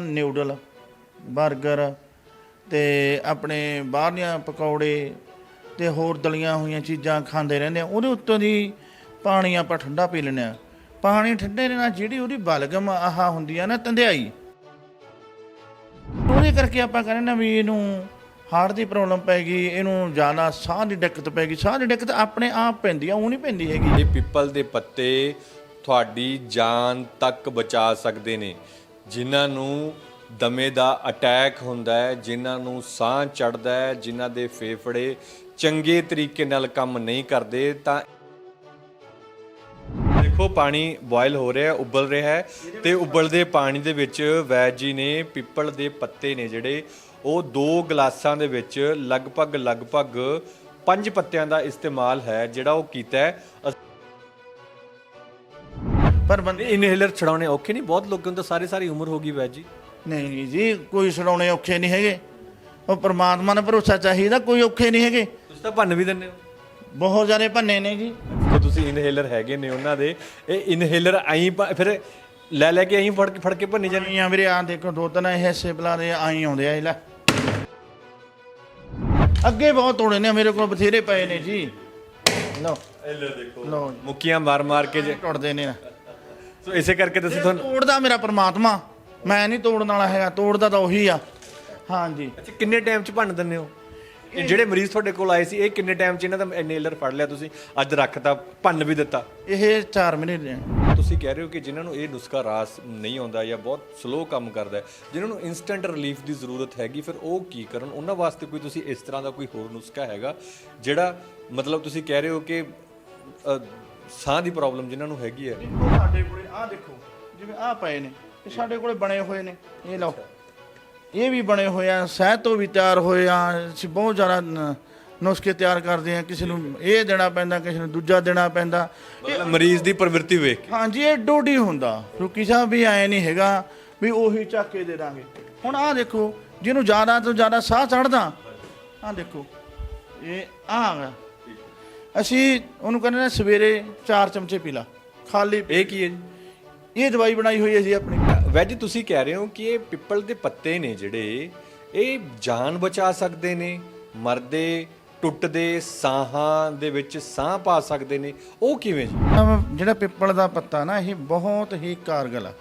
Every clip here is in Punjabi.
ਨਿਊਡਲ 버ਗਰ ਤੇ ਆਪਣੇ ਬਾਹਰਲੀਆਂ ਪਕੌੜੇ ਤੇ ਹੋਰ ਦਲੀਆਂ ਹੋਈਆਂ ਚੀਜ਼ਾਂ ਖਾਂਦੇ ਰਹਿੰਦੇ ਆ। ਉਹਦੇ ਉੱਤੋਂ ਦੀ ਪਾਣੀ ਆਪਾਂ ਠੰਡਾ ਪੀ ਲੈਂਦੇ ਆ। ਪਾਣੀ ਠੰਡੇ ਦੇ ਨਾਲ ਜਿਹੜੀ ਉਹਦੀ ਬਲਗਮ ਆਹ ਹੁੰਦੀ ਆ ਨਾ, ਤੰਦਿਆਈ। ਉਹਦੇ ਕਰਕੇ ਆਪਾਂ ਕਹਿੰਦੇ ਨਾ ਵੀ ਇਹਨੂੰ ਹਾਰਟ ਦੀ ਪ੍ਰੋਬਲਮ ਪੈ ਗਈ, ਇਹਨੂੰ ਜ਼ਿਆਦਾ ਸਾਹ ਦੀ ਦਿੱਕਤ ਪੈ ਗਈ। ਸਾਹ ਦੀ ਦਿੱਕਤ ਆਪਣੇ ਆਪ ਪੈਂਦੀ ਆ, ਉਹ ਨਹੀਂ ਪੈਂਦੀ ਹੈਗੀ। ਇਹ ਪਿੱਪਲ ਦੇ ਪੱਤੇ ਤੁਹਾਡੀ ਜਾਨ ਤੱਕ ਬਚਾ ਸਕਦੇ ਨੇ। ਜਿਨ੍ਹਾਂ ਨੂੰ ਦਮੇ ਦਾ ਅਟੈਕ ਹੁੰਦਾ ਹੈ, ਜਿਨ੍ਹਾਂ ਨੂੰ ਸਾਹ ਚੜਦਾ ਹੈ, ਜਿਨ੍ਹਾਂ ਦੇ ਫੇਫੜੇ ਚੰਗੇ ਤਰੀਕੇ ਨਾਲ ਕੰਮ ਨਹੀਂ ਕਰਦੇ, ਤਾਂ ਦੇਖੋ ਪਾਣੀ ਬੋਇਲ ਹੋ ਰਿਹਾ ਹੈ, ਉਬਲ ਰਿਹਾ ਹੈ ਤੇ ਉਬਲਦੇ ਪਾਣੀ ਦੇ ਵਿੱਚ ਵੈਦ ਜੀ ਨੇ ਪਿੱਪਲ ਦੇ ਪੱਤੇ ਨੇ ਜਿਹੜੇ, ਉਹ ਦੋ ਗਲਾਸਾਂ ਦੇ ਵਿੱਚ ਲਗਭਗ ਲਗਭਗ ਪੰਜ ਪੱਤਿਆਂ ਦਾ ਇਸਤੇਮਾਲ ਹੈ, ਜਿਹੜਾ ਉਹ ਕੀਤਾ ਹੈ। ਪਰ ਬੰਦੇ ਇਨਹੇਲਰ ਛਡਾਉਣੇ ਔਖੇ ਨਹੀਂ ਬਹੁਤ ਲੋਕਾਂ ਨੂੰ ਤਾਂ ਸਾਰੀ ਸਾਰੀ ਉਮਰ ਹੋ ਗਈ ਵੈਦ ਜੀ। ਨਹੀਂ ਜੀ ਕੋਈ ਛਡਾਉਣੇ ਔਖੇ ਨਹੀਂ ਹੈਗੇ। ਉਹ ਪ੍ਰਮਾਤਮਾ ਨੇ ਭਰੋਸਾ ਚਾਹੀਦਾ ਕੋਈ ਔਖੇ ਨਹੀਂ ਹੈਗੇ। ਤੁਸੀਂ ਤਾਂ ਭੰਨ ਵੀ ਦਿੰਦੇ ਹੋ। ਬਹੁਤ ਜ਼ਿਆਦਾ ਭੰਨੇ ਨੇ ਜੀ। ਜੇ ਤੁਸੀਂ ਇਨਹੇਲਰ ਹੈਗੇ ਨੇ ਉਹਨਾਂ ਦੇ ਇਹ ਇਨਹੇਲਰ ਆਈ ਫਿਰ ਲੈ ਲੈ ਕੇ ਆਈ ਫੜ ਕੇ ਫੜ ਕੇ ਭੰਨੀ ਜਾਂਦੇ। ਜਨੀਆਂ ਵੀਰੇ ਆ ਦੇਖੋ ਦੋ ਤਿੰਨ ਇਹ ਸਿਬਲਾ ਦੇ ਆਈ ਆਉਂਦੇ ਆ ਇਹ ਲੈ। ਅੱਗੇ ਬਹੁਤ ਤੋੜੇ ਨੇ ਮੇਰੇ ਕੋਲ ਬਥੇਰੇ ਪਏ ਨੇ ਜੀ। ਲਓ। ਇਹ ਦੇਖੋ ਲਓ। ਮੁੱਕੀਆਂ ਮਾਰ ਮਾਰ ਕੇ ਜੇ ਟੁੱਟਦੇ ਨੇ। ਸੋ ਇਸੇ ਕਰਕੇ ਤੁਸੀਂ ਤੁਹਾਨੂੰ ਤੋੜਦਾ ਮੇਰਾ ਪ੍ਰਮਾਤਮਾ। ਮੈਂ ਨਹੀਂ ਤੋੜਨ ਵਾਲਾ ਹੈਗਾ ਤੋੜਦਾ ਤਾਂ ਉਹੀ ਆ। ਹਾਂਜੀ। ਅੱਛਾ ਕਿੰਨੇ ਟਾਈਮ ਚ ਭੰਨ ਦਿੰਦੇ ਹੋ? ਇਹ ਜਿਹੜੇ ਮਰੀਜ਼ ਤੁਹਾਡੇ ਕੋਲ ਆਏ ਸੀ ਇਹ ਕਿੰਨੇ ਟਾਈਮ ਚ ਇਹਨਾਂ ਦਾ ਇਨਹੇਲਰ ਫੜ ਲਿਆ ਤੁਸੀਂ? ਅੱਜ ਰੱਖਤਾ ਭੰਨ ਵੀ ਦਿੱਤਾ। ਇਹ 4 ਮਹੀਨੇ ਦੇ ਤੁਸੀਂ ਕਹਿ ਰਹੇ ਹੋ ਕਿ ਜਿਨ੍ਹਾਂ ਨੂੰ ਇਹ ਨੁਸਖਾ ਰਾਸ ਨਹੀਂ ਆਉਂਦਾ ਜਾਂ ਬਹੁਤ ਸਲੋ ਕੰਮ ਕਰਦਾ ਹੈ ਜਿਨ੍ਹਾਂ ਨੂੰ ਇਨਸਟੈਂਟ ਰਿਲੀਫ ਦੀ ਜ਼ਰੂਰਤ ਹੈਗੀ ਫਿਰ ਉਹ ਕੀ ਕਰਨ? ਉਹਨਾਂ ਵਾਸਤੇ ਕੋਈ ਤੁਸੀਂ ਇਸ ਤਰ੍ਹਾਂ ਦਾ ਕੋਈ ਹੋਰ ਨੁਸਖਾ ਹੈਗਾ ਜਿਹੜਾ ਮਤਲਬ ਤੁਸੀਂ ਕਹਿ ਰਹੇ ਹੋ ਕਿ ਸਾਹ ਦੀ ਪ੍ਰੋਬਲਮ ਜਿਨ੍ਹਾਂ ਨੂੰ ਹੈਗੀ ਹੈ ਸਾਡੇ ਕੋਲੇ ਆਹ ਦੇਖੋ ਜਿਵੇਂ ਆਹ ਪਏ ਨੇ ਇਹ ਸਾਡੇ ਕੋਲੇ ਬਣੇ ਹੋਏ ਨੇ ਇਹ ਲਓ। ਇਹ ਵੀ ਬਣੇ ਹੋਏ ਆ ਸਹਿ ਤੋਂ ਵੀ ਤਿਆਰ ਹੋਏ ਆ ਅਸੀਂ ਬਹੁਤ ਜ਼ਿਆਦਾ ਨ- ਨੁਸਖੇ ਤਿਆਰ ਕਰਦੇ ਆ ਕਿਸੇ ਨੂੰ ਇਹ ਦੇਣਾ ਪੈਂਦਾ ਕਿਸੇ ਨੂੰ ਦੂਜਾ ਦੇਣਾ ਪੈਂਦਾ। ਮਤਲਬ ਮਰੀਜ਼ ਦੀ ਪ੍ਰਵਿਰਤੀ ਵੇਖ ਕੇ। ਹਾਂਜੀ ਇਹ ਡੋਡੀ ਹੁੰਦਾ ਰੁਕੀ ਸਾਹਿਬ ਵੀ ਐ ਨਹੀਂ ਹੈਗਾ ਵੀ ਉਹੀ ਚੱਕ ਕੇ ਦੇ ਦਾਂਗੇ। ਹੁਣ ਆਹ ਦੇਖੋ ਜਿਹਨੂੰ ਜ਼ਿਆਦਾ ਤੋਂ ਜ਼ਿਆਦਾ ਸਾਹ ਚੜਦਾ ਆਹ ਦੇਖੋ ਇਹ ਆਹ ਅਸੀਂ ਉਹਨੂੰ ਕਹਿੰਦੇ ਨੇ ਸਵੇਰੇ 4 ਚਮਚੇ ਪੀ ਲਾ ਖਾਲੀ ਇਹ ਕੀ ਹੈ ਜੀ? ਇਹ ਦਵਾਈ ਬਣਾਈ ਹੋਈ ਹੈ ਜੀ ਆਪਣੀ। ਵੈਜ ਤੁਸੀਂ ਕਹਿ ਰਹੇ ਹੋ ਕਿ ਇਹ ਪਿੱਪਲ ਦੇ ਪੱਤੇ ਨੇ ਜਿਹੜੇ ਇਹ ਜਾਨ ਬਚਾ ਸਕਦੇ ਨੇ ਮਰਦੇ ਟੁੱਟਦੇ ਸਾਹਾਂ ਦੇ ਵਿੱਚ ਸਾਹ ਪਾ ਸਕਦੇ ਨੇ ਉਹ ਕਿਵੇਂ ਜੀ? ਜਿਹੜਾ ਪਿੱਪਲ ਦਾ ਪੱਤਾ ਨਾ ਇਹ ਬਹੁਤ ਹੀ ਕਾਰਗਲ ਆ।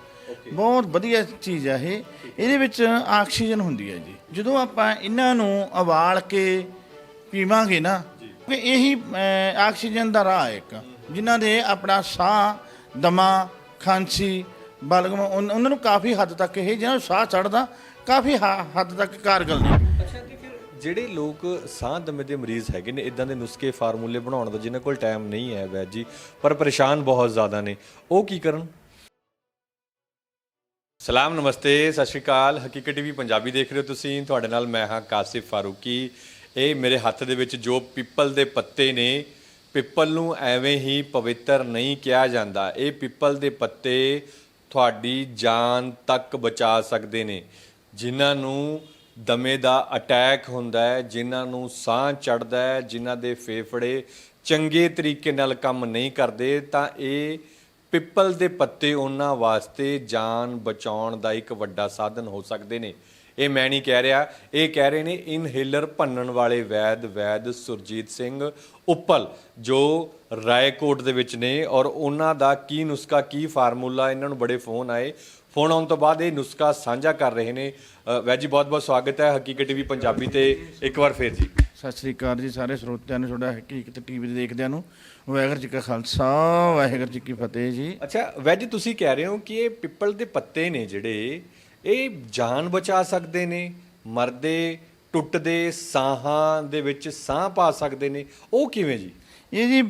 ਬਹੁਤ ਵਧੀਆ ਚੀਜ਼ ਆ ਇਹ। ਇਹਦੇ ਵਿੱਚ ਆਕਸੀਜਨ ਹੁੰਦੀ ਹੈ ਜੀ। ਜਦੋਂ ਆਪਾਂ ਇਹਨਾਂ ਨੂੰ ਉਬਾਲ ਕੇ ਪੀਵਾਂਗੇ ਨਾ ਕਿ ਇਹੀ ਆਕਸੀਜਨ ਦਾ ਰਾਹ ਹੈ ਇੱਕ। ਜਿਨ੍ਹਾਂ ਦੇ ਆਪਣਾ ਸਾਹ ਦਮਾ ਖਾਂਸੀ ਬਲਗਮ ਉਹਨਾਂ ਨੂੰ ਕਾਫੀ ਹੱਦ ਤੱਕ ਇਹ ਜਿਹਨਾਂ ਨੂੰ ਸਾਹ ਚੜਦਾ ਕਾਫੀ ਹੱਦ ਤੱਕ ਕਾਰਗਲ ਨੇ। ਅੱਛਾ ਤੇ ਫਿਰ ਜਿਹੜੇ ਲੋਕ ਸਾਹ ਦਮੇ ਦੇ ਮਰੀਜ਼ ਹੈਗੇ ਨੇ ਇਦਾਂ ਦੇ ਨੁਸਖੇ ਫਾਰਮੂਲੇ ਬਣਾਉਣ ਦਾ ਜਿਨ੍ਹਾਂ ਕੋਲ ਟਾਈਮ ਨਹੀਂ ਹੈ ਵੈਦ ਜੀ ਪਰ ਪਰੇਸ਼ਾਨ ਬਹੁਤ ਜ਼ਿਆਦਾ ਨੇ ਉਹ ਕੀ ਕਰਨ? ਸਲਾਮ ਨਮਸਤੇ ਸਤਿ ਸ਼੍ਰੀ ਅਕਾਲ। ਹਕੀਕਤ ਟੀਵੀ ਪੰਜਾਬੀ ਦੇਖ ਰਹੇ ਹੋ ਤੁਸੀਂ। ਤੁਹਾਡੇ ਨਾਲ ਮੈਂ ਹਾਂ ਕਾਸਿਫ ਫਾਰੂਕੀ। ਇਹ ਮੇਰੇ ਹੱਥ ਦੇ ਵਿੱਚ ਜੋ ਪਿੱਪਲ ਦੇ ਪੱਤੇ ਨੇ, ਪਿੱਪਲ ਨੂੰ ਐਵੇਂ ਹੀ ਪਵਿੱਤਰ ਨਹੀਂ ਕਿਹਾ ਜਾਂਦਾ। ਇਹ ਪਿੱਪਲ ਦੇ ਪੱਤੇ ਤੁਹਾਡੀ ਜਾਨ ਤੱਕ ਬਚਾ ਸਕਦੇ ਨੇ। ਜਿਨ੍ਹਾਂ ਨੂੰ ਦਮੇ ਦਾ ਅਟੈਕ ਹੁੰਦਾ ਹੈ, ਜਿਨ੍ਹਾਂ ਨੂੰ ਸਾਹ ਚੜਦਾ ਹੈ, ਜਿਨ੍ਹਾਂ ਦੇ ਫੇਫੜੇ ਚੰਗੇ ਤਰੀਕੇ ਨਾਲ ਕੰਮ ਨਹੀਂ ਕਰਦੇ, ਤਾਂ ਇਹ ਪਿੱਪਲ ਦੇ ਪੱਤੇ ਉਹਨਾਂ ਵਾਸਤੇ ਜਾਨ ਬਚਾਉਣ ਦਾ ਇੱਕ ਵੱਡਾ ਸਾਧਨ ਹੋ ਸਕਦੇ ਨੇ। ਇਹ ਮੈਂ ਨਹੀਂ ਕਹਿ ਰਿਹਾ। ਇਹ ਕਹਿ ਰਹੇ ਨੇ ਇਨਹੇਲਰ ਭੰਨਣ ਵਾਲੇ ਵੈਦ ਵੈਦ ਸੁਰਜੀਤ ਸਿੰਘ ਉੱਪਲ ਜੋ ਰਾਏਕੋਟ ਦੇ ਵਿੱਚ ਨੇ ਔਰ ਉਹਨਾਂ ਦਾ ਕੀ ਨੁਸਖਾ ਕੀ ਫਾਰਮੂਲਾ ਇਹਨਾਂ ਨੂੰ ਬੜੇ ਫੋਨ ਆਏ। ਫੋਨ ਆਉਣ ਤੋਂ ਬਾਅਦ ਇਹ ਨੁਸਖਾ ਸਾਂਝਾ ਕਰ ਰਹੇ ਨੇ। ਵੈਦ ਜੀ ਬਹੁਤ ਬਹੁਤ ਸਵਾਗਤ ਹੈ। ਹਕੀਕਤ ਟੀਵੀ ਪੰਜਾਬੀ ਤੇ ਇੱਕ ਵਾਰ ਫੇਰ ਜੀ। ਸਤਿ ਸ੍ਰੀ ਅਕਾਲ ਜੀ ਸਾਰੇ ਸਰੋਤਿਆਂ ਨੂੰ ਤੁਹਾਡਾ ਹਕੀਕਤ ਟੀਵੀ ਦੇ ਦੇਖਦਿਆਂ ਨੂੰ। ਵਾਹਿਗੁਰੂ ਜੀ ਕਾ ਖਾਲਸਾ ਵਾਹਿਗੁਰੂ ਜੀ ਕੀ ਫਤਿਹ ਜੀ। ਅੱਛਾ ਵੈਜ ਤੁਸੀਂ ਕਹਿ ਰਹੇ ਹੋ ਕਿ ਇਹ ਪਿੱਪਲ ਦੇ ਪੱਤੇ ਨੇ ਜਿਹੜੇ ਇਹ ਜਾਨ ਬਚਾ ਸਕਦੇ ਨੇ ਮਰਦੇ ਟੁੱਟਦੇ ਸਾਹਾਂ ਦੇ ਵਿੱਚ ਸਾਹ ਪਾ ਸਕਦੇ ਨੇ। ਉਹ ਕਿਵੇਂ ਜੀ? ਇਹ ਜੀ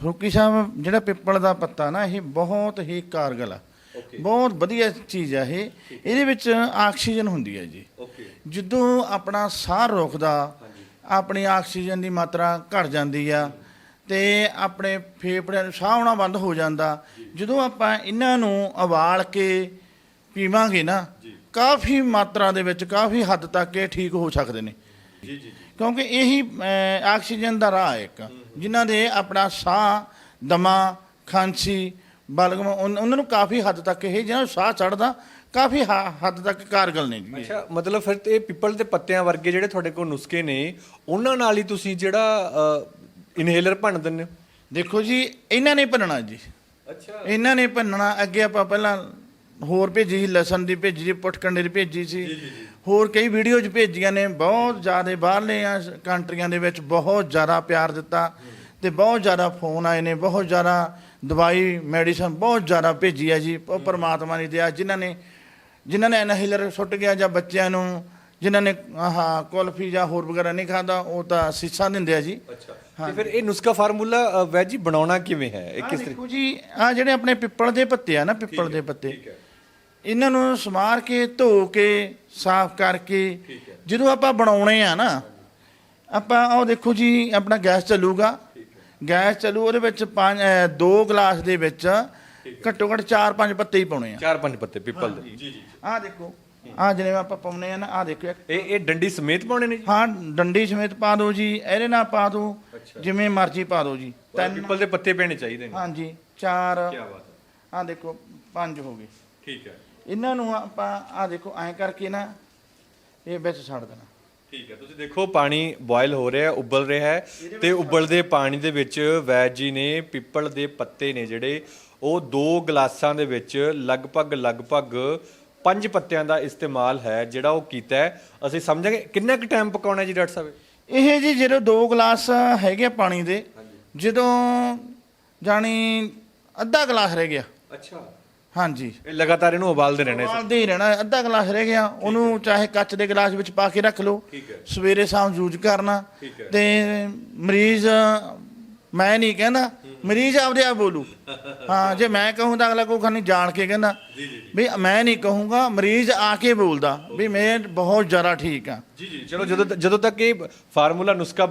ਫਰੂਕੀ ਸਾਹਿਬ ਜਿਹੜਾ ਪਿੱਪਲ ਦਾ ਪੱਤਾ ਨਾ ਇਹ ਬਹੁਤ ਹੀ ਕਾਰਗਲ ਆ। ਬਹੁਤ ਵਧੀਆ ਚੀਜ਼ ਆ ਇਹ। ਇਹਦੇ ਵਿੱਚ ਆਕਸੀਜਨ ਹੁੰਦੀ ਹੈ ਜੀ। ਜਦੋਂ ਆਪਣਾ ਸਾਹ ਰੁਕਦਾ ਆਪਣੀ ਆਕਸੀਜਨ ਦੀ ਮਾਤਰਾ ਘਟ ਜਾਂਦੀ ਆ ਤੇ ਆਪਣੇ ਫੇਫੜਿਆਂ ਨੂੰ ਸਾਹ ਆਉਣਾ ਬੰਦ ਹੋ ਜਾਂਦਾ। ਜਦੋਂ ਆਪਾਂ ਇਹਨਾਂ ਨੂੰ ਉਬਾਲ ਕੇ ਪੀਵਾਂਗੇ ਨਾ ਕਾਫੀ ਮਾਤਰਾ ਦੇ ਵਿੱਚ ਕਾਫੀ ਹੱਦ ਤੱਕ ਇਹ ਠੀਕ ਹੋ ਸਕਦੇ ਨੇ। ਜੀ ਜੀ ਕਿਉਂਕਿ ਇਹੀ ਆਕਸੀਜਨ ਦਾ ਰਾਹ ਹੈ ਇੱਕ ਜਿਨ੍ਹਾਂ ਦੇ ਆਪਣਾ ਸਾਹ ਦਮਾ ਖਾਂਸੀ ਬਲਗਮ ਉਹਨਾਂ ਨੂੰ ਕਾਫੀ ਹੱਦ ਤੱਕ ਇਹ ਜਿਹਨਾਂ ਨੂੰ ਸਾਹ ਚੜਦਾ ਕਾਫੀ ਹਾ- ਹੱਦ ਤੱਕ ਕਾਰਗਲ ਨੇ ਜੀ। ਅੱਛਾ ਮਤਲਬ ਫਿਰ ਤੇ ਇਹ ਪਿੱਪਲ ਦੇ ਪੱਤਿਆਂ ਵਰਗੇ ਜਿਹੜੇ ਤੁਹਾਡੇ ਕੋਲ ਨੁਸਖੇ ਨੇ ਉਹਨਾਂ ਨਾਲ ਹੀ ਤੁਸੀਂ ਜਿਹੜਾ ਇਨਹੇਲਰ ਭੰਨ ਦਿੰਦੇ ਹੋ? ਦੇਖੋ ਜੀ ਇਹਨਾਂ ਨੇ ਭੰਨਣਾ ਜੀ। ਅੱਛਾ। ਇਹਨਾਂ ਨੇ ਭੰਨਣਾ ਅੱਗੇ ਆਪਾਂ ਪਹਿਲਾਂ ਹੋਰ ਭੇਜੀ ਸੀ ਲਸਣ ਦੀ ਭੇਜੀ ਸੀ ਪੁਟਕੰਡੇ ਦੀ ਭੇਜੀ ਸੀ। ਹੋਰ ਕਈ ਵੀਡੀਓਜ਼ ਭੇਜੀਆਂ ਨੇ ਬਹੁਤ ਜ਼ਿਆਦਾ ਬਾਹਰਲੇ ਕੰਟਰੀਆਂ ਦੇ ਵਿੱਚ ਬਹੁਤ ਜ਼ਿਆਦਾ ਪਿਆਰ ਦਿੱਤਾ ਤੇ ਬਹੁਤ ਜ਼ਿਆਦਾ ਫੋਨ ਆਏ ਨੇ ਬਹੁਤ ਜ਼ਿਆਦਾ ਦਵਾਈ ਮੈਡੀਸਨ ਬਹੁਤ ਜ਼ਿਆਦਾ ਭੇਜੀ ਹੈ ਜੀ ਉਹ ਪਰਮਾਤਮਾ ਦੀ ਦਇਆ ਜਿਨ੍ਹਾਂ ਨੇ ਜਿਨ੍ਹਾਂ ਨੇ ਇਨਹੇਲਰ ਸੁੱਟ ਗਿਆ ਜਾਂ ਬੱਚਿਆਂ ਨੂੰ ਜਿਨ੍ਹਾਂ ਨੇ ਆਹ ਕੁਲਫੀ ਜਾਂ ਹੋਰ ਵਗੈਰਾ ਨਹੀਂ ਖਾਦਾ ਉਹ ਤਾਂ ਸੀਸਾ ਦਿੰਦੇ ਆ ਜੀ। ਅੱਛਾ। ਤੇ ਫਿਰ ਇਹ ਨੁਸਖਾ ਫਾਰਮੂਲਾ ਵੈਜੀ ਬਣਾਉਣਾ ਕਿਵੇਂ ਹੈ? ਇਹ ਆਹ ਕਿਸ ਦੇਖੋ ਜੀ ਆ ਜਿਹੜੇ ਆਪਣੇ ਪਿੱਪਲ ਦੇ ਪੱਤੇ ਆ ਨਾ ਪਿੱਪਲ ਦੇ ਪੱਤੇ ਇਹਨਾਂ ਨੂੰ ਸਮਾਰ ਕੇ ਧੋ ਕੇ ਸਾਫ਼ ਕਰਕੇ ਜਦੋਂ ਆਪਾਂ ਬਣਾਉਣੇ ਆ ਨਾ ਆਪਾਂ ਉਹ ਦੇਖੋ ਜੀ ਆਪਣਾ ਗੈਸ ਚੱਲੂਗਾ। ਗੈਸ ਚੱਲੂ ਉਹਦੇ ਵਿੱਚ ਪੰਜ ਦੋ ਗਲਾਸ ਦੇ ਵਿੱਚ ਘੱਟੋ ਘੱਟ 4-5 ਪੱਤੇ ਹੀ ਪਾਉਣੇ ਆ। ਚਾਰ ਪੰਜ ਪੱਤੇ ਪਿੱਪਲ ਦੇ। ਜੀ। ਜੀ ਆਹ ਦੇਖੋ ਆਹ ਜਿਵੇਂ ਆਪਾਂ ਪਾਉਣੇ ਆ ਨਾ ਆਹ ਦੇਖੋ ਇਹ ਇਹ ਡੰਡੀ ਸਮੇਤ ਪਾਉਣੇ ਨੇ ਜੀ? ਹਾਂ ਡੰਡੀ ਸਮੇਤ ਪਾ ਦਿਓ ਜੀ ਇਹਦੇ ਨਾਲ ਪਾ ਦਿਓ ਜਿਵੇਂ ਮਰਜ਼ੀ ਪਾ ਦਿਓ ਜੀ। ਤਿੰਨ ਪਿੱਪਲ ਦੇ ਪੱਤੇ ਪੈਣੇ ਚਾਹੀਦੇ ਨੇ। ਹਾਂਜੀ ਚਾਰ। ਕੀ ਬਾਤ ਆਹ ਦੇਖੋ ਪੰਜ ਹੋ ਗਏ। ਠੀਕ ਹੈ। ਇਹਨਾਂ ਨੂੰ ਆਪਾਂ ਆਹ ਦੇਖੋ ਐਂ ਕਰਕੇ ਨਾ ਇਹ ਵਿੱਚ ਛੱਡ ਦੇਣਾ। ਠੀਕ ਹੈ ਤੁਸੀਂ ਦੇਖੋ ਪਾਣੀ ਬੋਇਲ ਹੋ ਰਿਹਾ ਹੈ ਉਬਲ ਰਿਹਾ ਹੈ ਤੇ ਉਬਲਦੇ ਪਾਣੀ ਦੇ ਵਿੱਚ ਵੈਦ ਜੀ ਨੇ ਪਿੱਪਲ ਦੇ ਪੱਤੇ ਨੇ ਜਿਹੜੇ ਉਹ ਦੋ ਗਲਾਸਾਂ ਦੇ ਵਿੱਚ ਲਗਭਗ ਲਗਭਗ ਪੰਜ ਪੱਤਿਆਂ ਦਾ ਇਸਤੇਮਾਲ ਹੈ ਜਿਹੜਾ ਉਹ ਕੀਤਾ ਹੈ। ਅਸੀਂ ਸਮਝਾਂਗੇ ਕਿੰਨਾ ਕੁ ਟਾਈਮ ਪਕਾਉਣਾ ਹੈ ਜੀ ਡਾਕਟਰ ਸਾਹਿਬ? ਇਹ ਜੀ ਜਦੋਂ ਦੋ ਗਲਾਸ ਹੈਗੇ ਆ ਪਾਣੀ ਦੇ ਜਦੋਂ ਜਾਣੀ ਅੱਧਾ ਗਲਾਸ ਰਹਿ ਗਿਆ। ਅੱਛਾ। ਹਾਂਜੀ। ਇਹ ਲਗਾਤਾਰ ਇਹਨੂੰ ਉਬਾਲਦੇ ਰਹਿਣਾ ਹੈ ਉਬਾਲਦੇ ਹੀ ਰਹਿਣਾ ਅੱਧਾ ਗਲਾਸ ਰਹਿ ਗਿਆ। ਉਹਨੂੰ ਚਾਹੇ ਕੱਚ ਦੇ ਗਲਾਸ ਵਿੱਚ ਪਾ ਕੇ ਰੱਖ ਲਓ। ਠੀਕ ਹੈ। ਸਵੇਰੇ ਸ਼ਾਮ ਯੂਜ਼ ਕਰਨਾ। ਠੀਕ ਹੈ। ਤੇ ਮਰੀਜ਼ ਮੈਂ ਨਹੀਂ ਕਹਿੰਦਾ। ਮਰੀਜ਼ ਆਪਦੇ ਆਪ ਬੋਲੂ। ਹਾਂ ਜੇ ਮੈਂ ਕਹੂੰ ਤਾਂ ਅਗਲਾ ਕੋਈ ਖਾਨੀ ਜਾਣ ਕੇ ਕਹਿੰਦਾ। ਵੀ ਮੈਂ ਨਹੀਂ ਕਹੂੰਗਾ ਮਰੀਜ਼ ਆ ਕੇ ਬੋਲਦਾ। ਵੀ ਮੈਂ ਬਹੁਤ ਜ਼ਿਆਦਾ ਠੀਕ ਆ। ਜੀ ਜੀ ਚਲੋ ਜਦੋਂ ਤੱਕ- ਜਦੋਂ ਤੱਕ ਇਹ ਫਾਰਮੂਲਾ ਨੁਸਖਾ